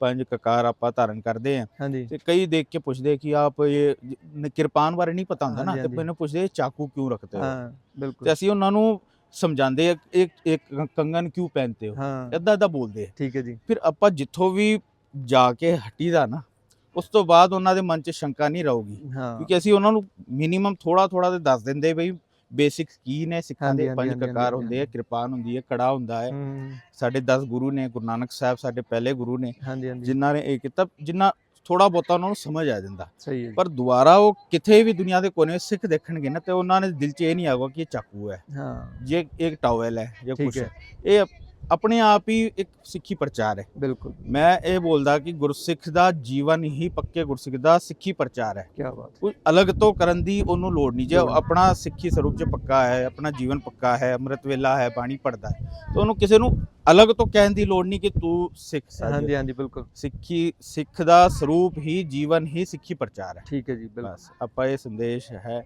Speaker 2: ਪੰਜ ਕਕਾਰ ਆਪਾਂ ਧਾਰਨ ਕਰਦੇ ਆ ਤੇ ਕਈ ਦੇਖ ਕੇ ਪੁੱਛਦੇ ਕਿ ਆਪ ਇਹ ਕਿਰਪਾਨ ਬਾਰੇ ਨਹੀਂ ਪਤਾ ਹੁੰਦਾ ਨਾ। ਤੇ। ਮੈਨੂੰ ਪੁੱਛਦੇ ਚਾਕੂ ਕਿਉਂ ਰੱਖते ਹੋ?
Speaker 1: ਹਾਂ ਬਿਲਕੁਲ।
Speaker 2: ਤੇ ਅਸੀਂ ਉਹਨਾਂ ਨੂੰ ਸਮਝਾਉਂਦੇ ਆ ਇੱਕ ਇੱਕ ਕੰਗਨ ਕਿਉਂ ਪਹਿਨते ਹੋ?
Speaker 1: ਹਾਂ।
Speaker 2: ਇਦਾਂ ਇਦਾਂ ਬੋਲਦੇ ਆ।
Speaker 1: ਠੀਕ ਹੈ ਜੀ।
Speaker 2: ਫਿਰ ਆਪਾਂ ਜਿੱਥੋਂ ਵੀ ਜਾ ਕੇ ਹਟੀਦਾ ਨਾ ਉਸ ਤੋਂ ਬਾਅਦ ਉਹਨਾਂ ਦੇ ਮਨ 'ਚ ਸ਼ੰਕਾ ਨਹੀਂ ਰਹੂਗੀ। ਕਿਉਂਕਿ ਅਸੀਂ ਉਹਨਾਂ ਨੂੰ ਮਿਨੀਮਮ ਥੋੜਾ ਥੋੜਾ ਤੇ ਦੱਸ ਦਿੰਦੇ ਬਈ ਬੇਸਿਕਸ ਕੀ ਨੇ ਸਿੱਖਾਂ ਦੇ ਪੰਜ ਕਕਾਰ ਹੁੰਦੇ ਆ ਕਿਰਪਾਨ ਹੁੰਦੀ ਹੈ ਕੜਾ ਹੁੰਦਾ ਹੈ। ਸਾਡੇ 10 ਗੁਰੂ ਨੇ ਗੁਰੂ ਨਾਨਕ ਸਾਹਿਬ ਸਾਡੇ ਪਹਿਲੇ ਗੁਰੂ ਨੇ। ਜਿਨ੍ਹਾਂ ਨੇ ਇਹ ਕੀਤਾ ਜਿਨ੍ਹਾਂ ਥੋੜਾ ਬਹੁਤਾ ਉਹਨਾਂ ਨੂੰ ਸਮਝ ਆ ਜਾਂਦਾ
Speaker 1: ਸਹੀ ਹੈ ਜੀ।
Speaker 2: ਪਰ ਦੁਬਾਰਾ ਉਹ ਕਿਤੇ ਵੀ ਦੁਨੀਆ ਦੇ ਕੋਨੇ ਸਿੱਖ ਦੇਖਣਗੇ ਨਾ ਤੇ ਉਹਨਾਂ ਨੇ ਦਿਲ 'ਚ ਇਹ ਨਹੀਂ ਆਊਗਾ ਕਿ ਇਹ ਚਾਕੂ ਹੈ
Speaker 1: ਹਾਂ
Speaker 2: ਜੇ ਇੱਕ ਟਾਵਲ ਹੈ ਜਾਂ
Speaker 1: ਹੈ।
Speaker 2: ਹੈ ਇਹ ਆਪਣੇ ਆਪ ਹੀ ਇੱਕ ਸਿੱਖੀ ਪ੍ਰਚਾਰ ਹੈ।
Speaker 1: ਬਿਲਕੁਲ।
Speaker 2: ਮੈਂ ਇਹ ਬੋਲਦਾ ਕਿ ਗੁਰਸਿੱਖ ਦਾ ਜੀਵਨ ਹੀ ਪੱਕੇ ਗੁਰਸਿੱਖ ਦਾ ਸਿੱਖੀ ਪ੍ਰਚਾਰ ਹੈ।
Speaker 1: ਕੀ ਬਾਤ
Speaker 2: ਕੋਈ ਅਲੱਗ ਤੋਂ ਕਰਨ ਦੀ ਉਹਨੂੰ ਲੋੜ ਨਹੀਂ। ਜੇ। ਆਪਣਾ ਸਿੱਖੀ ਸਰੂਪ ਚ ਪੱਕਾ ਹੈ ਆਪਣਾ ਜੀਵਨ ਪੱਕਾ ਹੈ ਅੰਮ੍ਰਿਤ ਵੇਲਾ ਹੈ ਬਾਣੀ ਪੜਦਾ ਹੈ ਤਾਂ ਉਹਨੂੰ ਕਿਸੇ ਨੂੰ ਅਲੱਗ ਤੋਂ ਕਹਿਣ ਦੀ ਲੋੜ ਨਹੀਂ ਕਿ ਤੂੰ ਸਿੱਖ ਸੱਜ
Speaker 1: ਹਾਂਜੀ ਹਾਂਜੀ ਬਿਲਕੁਲ।
Speaker 2: ਸਿੱਖੀ ਸਿੱਖ ਦਾ ਸਰੂਪ ਹੀ ਜੀਵਨ ਹੀ ਸਿੱਖੀ ਪ੍ਰਚਾਰ ਹੈ।
Speaker 1: ਠੀਕ ਹੈ ਜੀ ਬਿਲਕੁਲ।
Speaker 2: ਬਸ ਆਪਾਂ ਇਹ ਸੰਦੇਸ਼ ਹੈ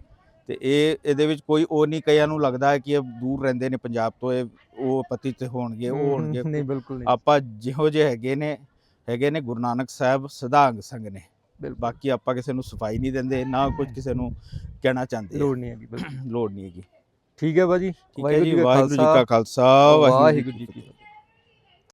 Speaker 2: ਤੇ ਇਹ ਇਹਦੇ ਵਿੱਚ ਕੋਈ ਉਹ ਨਹੀਂ ਕਈਆਂ ਨੂੰ ਲੱਗਦਾ ਹੈ ਕਿ ਇਹ ਦੂਰ ਰਹਿੰਦੇ ਨੇ ਪੰਜਾਬ ਤੋਂ ਇਹ ਉਹ ਪਤਿਤ ਹੋਣਗੇ ਉਹ ਹੋਣਗੇ।
Speaker 1: ਨਹੀਂ ਬਿਲਕੁਲ ਨਹੀਂ।
Speaker 2: ਆਪਾਂ ਜਿਹੋ ਜਿਹੇ ਹੈਗੇ ਨੇ ਹੈਗੇ ਨੇ ਗੁਰੂ ਨਾਨਕ ਸਾਹਿਬ ਸਦਾੰਗ ਸੰਗ ਨੇ। ਬਾਕੀ ਆਪਾਂ ਕਿਸੇ ਨੂੰ ਸਫ਼ਾਈ ਨਹੀਂ ਦਿੰਦੇ ਨਾ ਕੁਝ ਕਿਸੇ ਨੂੰ ਕਹਿਣਾ ਚਾਹੁੰਦੇ
Speaker 1: ਲੋੜ ਨਹੀਂ ਹੈਗੀ
Speaker 2: ਲੋੜ ਨਹੀਂ ਹੈਗੀ।
Speaker 1: ਠੀਕ ਹੈ ਬਾਜੀ
Speaker 2: ਠੀਕ ਹੈ ਜੀ ਵਾਹਿਗੁਰੂ ਜੀ ਕਾ ਖਾਲਸਾ।
Speaker 1: ਵਾਹਿਗੁਰੂ ਜੀ ਕੀ ਫਤਿਹ।